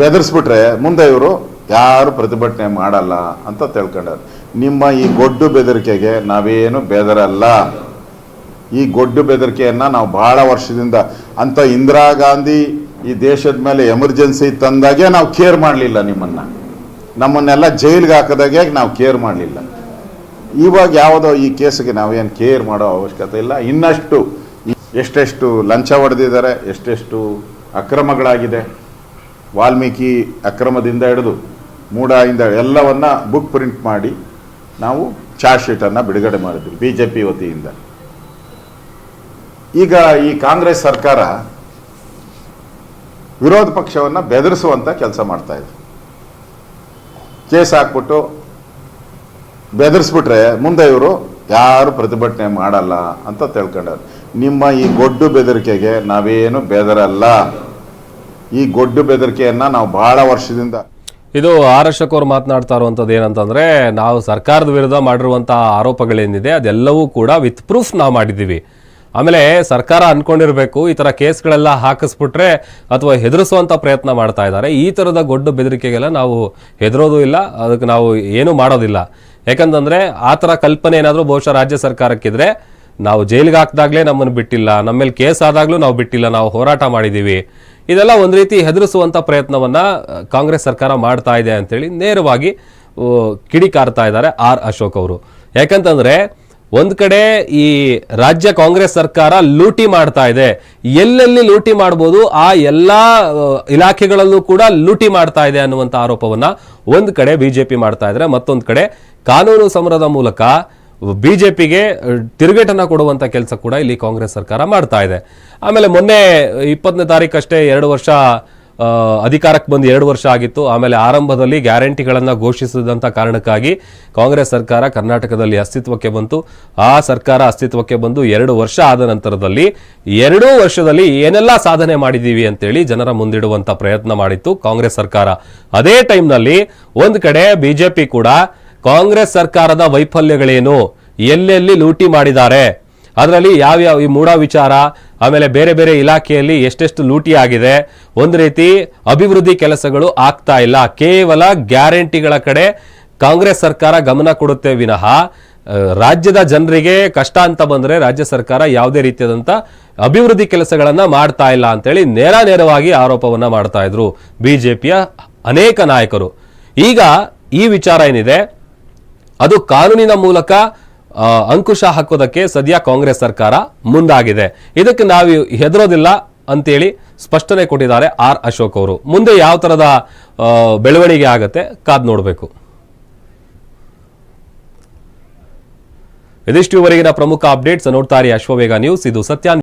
ಬೆದರಿಸ್ಬಿಟ್ರೆ ಮುಂದೆ ಇವರು ಯಾರು ಪ್ರತಿಭಟನೆ ಮಾಡಲ್ಲ ಅಂತ ತಿಳ್ಕೊಂಡಾರೆ ನಿಮ್ಮ ಈ ಗೊಡ್ಡು ಬೆದರಿಕೆಗೆ ನಾವೇನು ಬೆದರಲ್ಲ. ಈ ಗೊಡ್ಡು ಬೆದರಿಕೆಯನ್ನು ನಾವು ಬಹಳ ವರ್ಷದಿಂದ ಅಂತ ಇಂದಿರಾ ಗಾಂಧಿ ಈ ದೇಶದ ಮೇಲೆ ಎಮರ್ಜೆನ್ಸಿ ತಂದಾಗೆ ನಾವು ಕೇರ್ ಮಾಡಲಿಲ್ಲ ನಿಮ್ಮನ್ನು. ನಮ್ಮನ್ನೆಲ್ಲ ಜೈಲಿಗೆ ಹಾಕಿದಾಗೆ ನಾವು ಕೇರ್ ಮಾಡಲಿಲ್ಲ. ಇವಾಗ ಯಾವುದೋ ಈ ಕೇಸಿಗೆ ನಾವೇನು ಕೇರ್ ಮಾಡೋ ಅವಶ್ಯಕತೆ ಇಲ್ಲ. ಇನ್ನಷ್ಟು ಎಷ್ಟೆಷ್ಟು ಲಂಚ ಹೊಡೆದಿದ್ದಾರೆ, ಎಷ್ಟೆಷ್ಟು ಅಕ್ರಮಗಳಾಗಿದೆ. ವಾಲ್ಮೀಕಿ ಅಕ್ರಮದಿಂದ ಹಿಡಿದು ಮೂಡಾಯಿಂದ ಎಲ್ಲವನ್ನ ಬುಕ್ ಪ್ರಿಂಟ್ ಮಾಡಿ ನಾವು ಚಾರ್ಜ್ ಶೀಟನ್ನು ಬಿಡುಗಡೆ ಮಾಡಿದ್ವಿ ಬಿ ಜೆ ಪಿ ವತಿಯಿಂದ. ಈಗ ಈ ಕಾಂಗ್ರೆಸ್ ಸರ್ಕಾರ ವಿರೋಧ ಪಕ್ಷವನ್ನು ಬೆದರಿಸುವಂಥ ಕೆಲಸ ಮಾಡ್ತಾ ಇದೆ. ಕೇಸ್ ಹಾಕ್ಬಿಟ್ಟು ಬೆದರಿಸ್ಬಿಟ್ರೆ ಮುಂದೆ ಇವರು ಯಾರು ಪ್ರತಿಭಟನೆ ಮಾಡಲ್ಲ ಅಂತ ತಿಳ್ಕೊಂಡಾರೆ ನಿಮ್ಮ ಈ ಗೊಡ್ಡು ಬೆದರಿಕೆಗೆ ನಾವೇನು ಬೆದರಲ್ಲ. ಈ ಗೊಡ್ಡು ಬೆದರಿಕೆಯನ್ನು ನಾವು ಬಹಳ ವರ್ಷದಿಂದ ಇದು ಆರ್ ಅಶೋಕ್ ಅವರು ಮಾತನಾಡ್ತಾ ಇರುವಂಥದ್ದು ಏನಂತಂದರೆ, ನಾವು ಸರ್ಕಾರದ ವಿರುದ್ಧ ಮಾಡಿರುವಂಥ ಆರೋಪಗಳೇನಿದೆ, ಅದೆಲ್ಲವೂ ಕೂಡ ವಿತ್ ಪ್ರೂಫ್ ನಾವು ಮಾಡಿದ್ದೀವಿ. ಆಮೇಲೆ ಸರ್ಕಾರ ಅಂದ್ಕೊಂಡಿರಬೇಕು ಈ ತರ ಕೇಸ್ಗಳೆಲ್ಲ ಹಾಕಿಸ್ಬಿಟ್ರೆ ಅಥವಾ ಹೆದರಿಸುವಂತ ಪ್ರಯತ್ನ ಮಾಡ್ತಾ ಇದ್ದಾರೆ. ಈ ತರದ ಗೊಡ್ಡು ಬೆದರಿಕೆಗೆಲ್ಲ ನಾವು ಹೆದರೋದು ಇಲ್ಲ, ಅದಕ್ಕೆ ನಾವು ಏನು ಮಾಡೋದಿಲ್ಲ. ಯಾಕಂತಂದ್ರೆ ಆ ತರ ಕಲ್ಪನೆ ಏನಾದರೂ ಬಹುಶಃ ರಾಜ್ಯ ಸರ್ಕಾರಕ್ಕಿದ್ರೆ ನಾವು ಜೈಲಿಗೆ ಹಾಕಿದಾಗಲೇ ನಮ್ಮನ್ನು ಬಿಟ್ಟಿಲ್ಲ, ನಮ್ಮ ಮೇಲೆ ಕೇಸ್ ಆದಾಗಲೂ ನಾವು ಬಿಟ್ಟಿಲ್ಲ, ನಾವು ಹೋರಾಟ ಮಾಡಿದ್ದೀವಿ ಇದೆಲ್ಲ ಒಂದು ರೀತಿ ಹೆದರಿಸುವಂತ ಪ್ರಯತ್ನವನ್ನ ಕಾಂಗ್ರೆಸ್ ಸರ್ಕಾರ ಮಾಡ್ತಾ ಇದೆ ಅಂತೇಳಿ ನೇರವಾಗಿ ಕಿಡಿಕಾರ್ತಾ ಇದ್ದಾರೆ ಆರ್ ಅಶೋಕ್ ಅವರು. ಯಾಕಂತಂದ್ರೆ ಒಂದ್ ಕಡೆ ಈ ರಾಜ್ಯ ಕಾಂಗ್ರೆಸ್ ಸರ್ಕಾರ ಲೂಟಿ ಮಾಡ್ತಾ ಇದೆ. ಎಲ್ಲೆಲ್ಲಿ ಲೂಟಿ ಮಾಡ್ಬೋದು, ಆ ಎಲ್ಲಾ ಇಲಾಖೆಗಳಲ್ಲೂ ಕೂಡ ಲೂಟಿ ಮಾಡ್ತಾ ಇದೆ ಅನ್ನುವಂತ ಆರೋಪವನ್ನ ಒಂದ್ ಕಡೆ ಬಿಜೆಪಿ ಮಾಡ್ತಾ ಇದ್ರೆ, ಮತ್ತೊಂದ್ ಕಡೆ ಕಾನೂನು ಸಮರದ ಮೂಲಕ ಬಿಜೆಪಿಗೆ ತಿರುಗೇಟನ್ನ ಕೊಡುವಂತ ಕೆಲಸ ಕೂಡ ಇಲ್ಲಿ ಕಾಂಗ್ರೆಸ್ ಸರ್ಕಾರ ಮಾಡ್ತಾ ಇದೆ. ಆಮೇಲೆ ಮೊನ್ನೆ ಇಪ್ಪತ್ತನೇ ತಾರೀಕಷ್ಟೇ ಎರಡು ವರ್ಷ ಅಧಿಕಾರಕ್ಕೆ ಬಂದು ಎರಡು ವರ್ಷ ಆಗಿತ್ತು. ಆಮೇಲೆ ಆರಂಭದಲ್ಲಿ ಗ್ಯಾರಂಟಿಗಳನ್ನು ಘೋಷಿಸಿದಂಥ ಕಾರಣಕ್ಕಾಗಿ ಕಾಂಗ್ರೆಸ್ ಸರ್ಕಾರ ಕರ್ನಾಟಕದಲ್ಲಿ ಅಸ್ತಿತ್ವಕ್ಕೆ ಬಂತು. ಆ ಸರ್ಕಾರ ಅಸ್ತಿತ್ವಕ್ಕೆ ಬಂದು ಎರಡು ವರ್ಷ ಆದ ನಂತರದಲ್ಲಿ ಎರಡೂ ವರ್ಷದಲ್ಲಿ ಏನೆಲ್ಲ ಸಾಧನೆ ಮಾಡಿದ್ದೀವಿ ಅಂತೇಳಿ ಜನರ ಮುಂದಿಡುವಂಥ ಪ್ರಯತ್ನ ಮಾಡಿತ್ತು ಕಾಂಗ್ರೆಸ್ ಸರ್ಕಾರ. ಅದೇ ಟೈಮ್ನಲ್ಲಿ ಒಂದು ಕಡೆ ಬಿಜೆಪಿ ಕೂಡ ಕಾಂಗ್ರೆಸ್ ಸರ್ಕಾರದ ವೈಫಲ್ಯಗಳೇನು, ಎಲ್ಲೆಲ್ಲಿ ಲೂಟಿ ಮಾಡಿದ್ದಾರೆ ಅದರಲ್ಲಿ ಯಾವ್ಯಾವ ಈ ಮೂಢ ವಿಚಾರ ಆಮೇಲೆ ಬೇರೆ ಬೇರೆ ಇಲಾಖೆಯಲ್ಲಿ ಎಷ್ಟೆಷ್ಟು ಲೂಟಿ ಆಗಿದೆ ಒಂದು ರೀತಿ ಅಭಿವೃದ್ಧಿ ಕೆಲಸಗಳು ಆಗ್ತಾ ಇಲ್ಲ. ಕೇವಲ ಗ್ಯಾರಂಟಿಗಳ ಕಡೆ ಕಾಂಗ್ರೆಸ್ ಸರ್ಕಾರ ಗಮನ ಕೊಡುತ್ತೆ ವಿನಃ ರಾಜ್ಯದ ಜನರಿಗೆ ಕಷ್ಟ ಅಂತ ಬಂದರೆ ರಾಜ್ಯ ಸರ್ಕಾರ ಯಾವುದೇ ರೀತಿಯಾದಂಥ ಅಭಿವೃದ್ಧಿ ಕೆಲಸಗಳನ್ನು ಮಾಡ್ತಾ ಇಲ್ಲ ಅಂತೇಳಿ ನೇರ ನೇರವಾಗಿ ಆರೋಪವನ್ನು ಮಾಡ್ತಾ ಇದ್ರು ಪಿಯ ಅನೇಕ ನಾಯಕರು. ಈಗ ಈ ವಿಚಾರ ಏನಿದೆ, ಅದು ಕಾನೂನಿನ ಮೂಲಕ ಅಂಕುಶ ಹಾಕೋದಕ್ಕೆ ಸದ್ಯ ಕಾಂಗ್ರೆಸ್ ಸರ್ಕಾರ ಮುಂದಾಗಿದೆ. ಇದಕ್ಕೆ ನಾವು ಹೆದರೋದಿಲ್ಲ ಅಂತೇಳಿ ಸ್ಪಷ್ಟನೆ ಕೊಟ್ಟಿದ್ದಾರೆ ಆರ್ ಅಶೋಕ್ ಅವರು. ಮುಂದೆ ಯಾವ ತರದ ಬೆಳವಣಿಗೆ ಆಗತ್ತೆ ಕಾದ್ ನೋಡಬೇಕು. ಇದಿಷ್ಟುವರೆಗಿನ ಪ್ರಮುಖ ಅಪ್ಡೇಟ್ಸ್ ನೋಡ್ತಾರೆ ಅಶ್ವವೇಗ ನ್ಯೂಸ್. ಇದು ಸತ್ಯ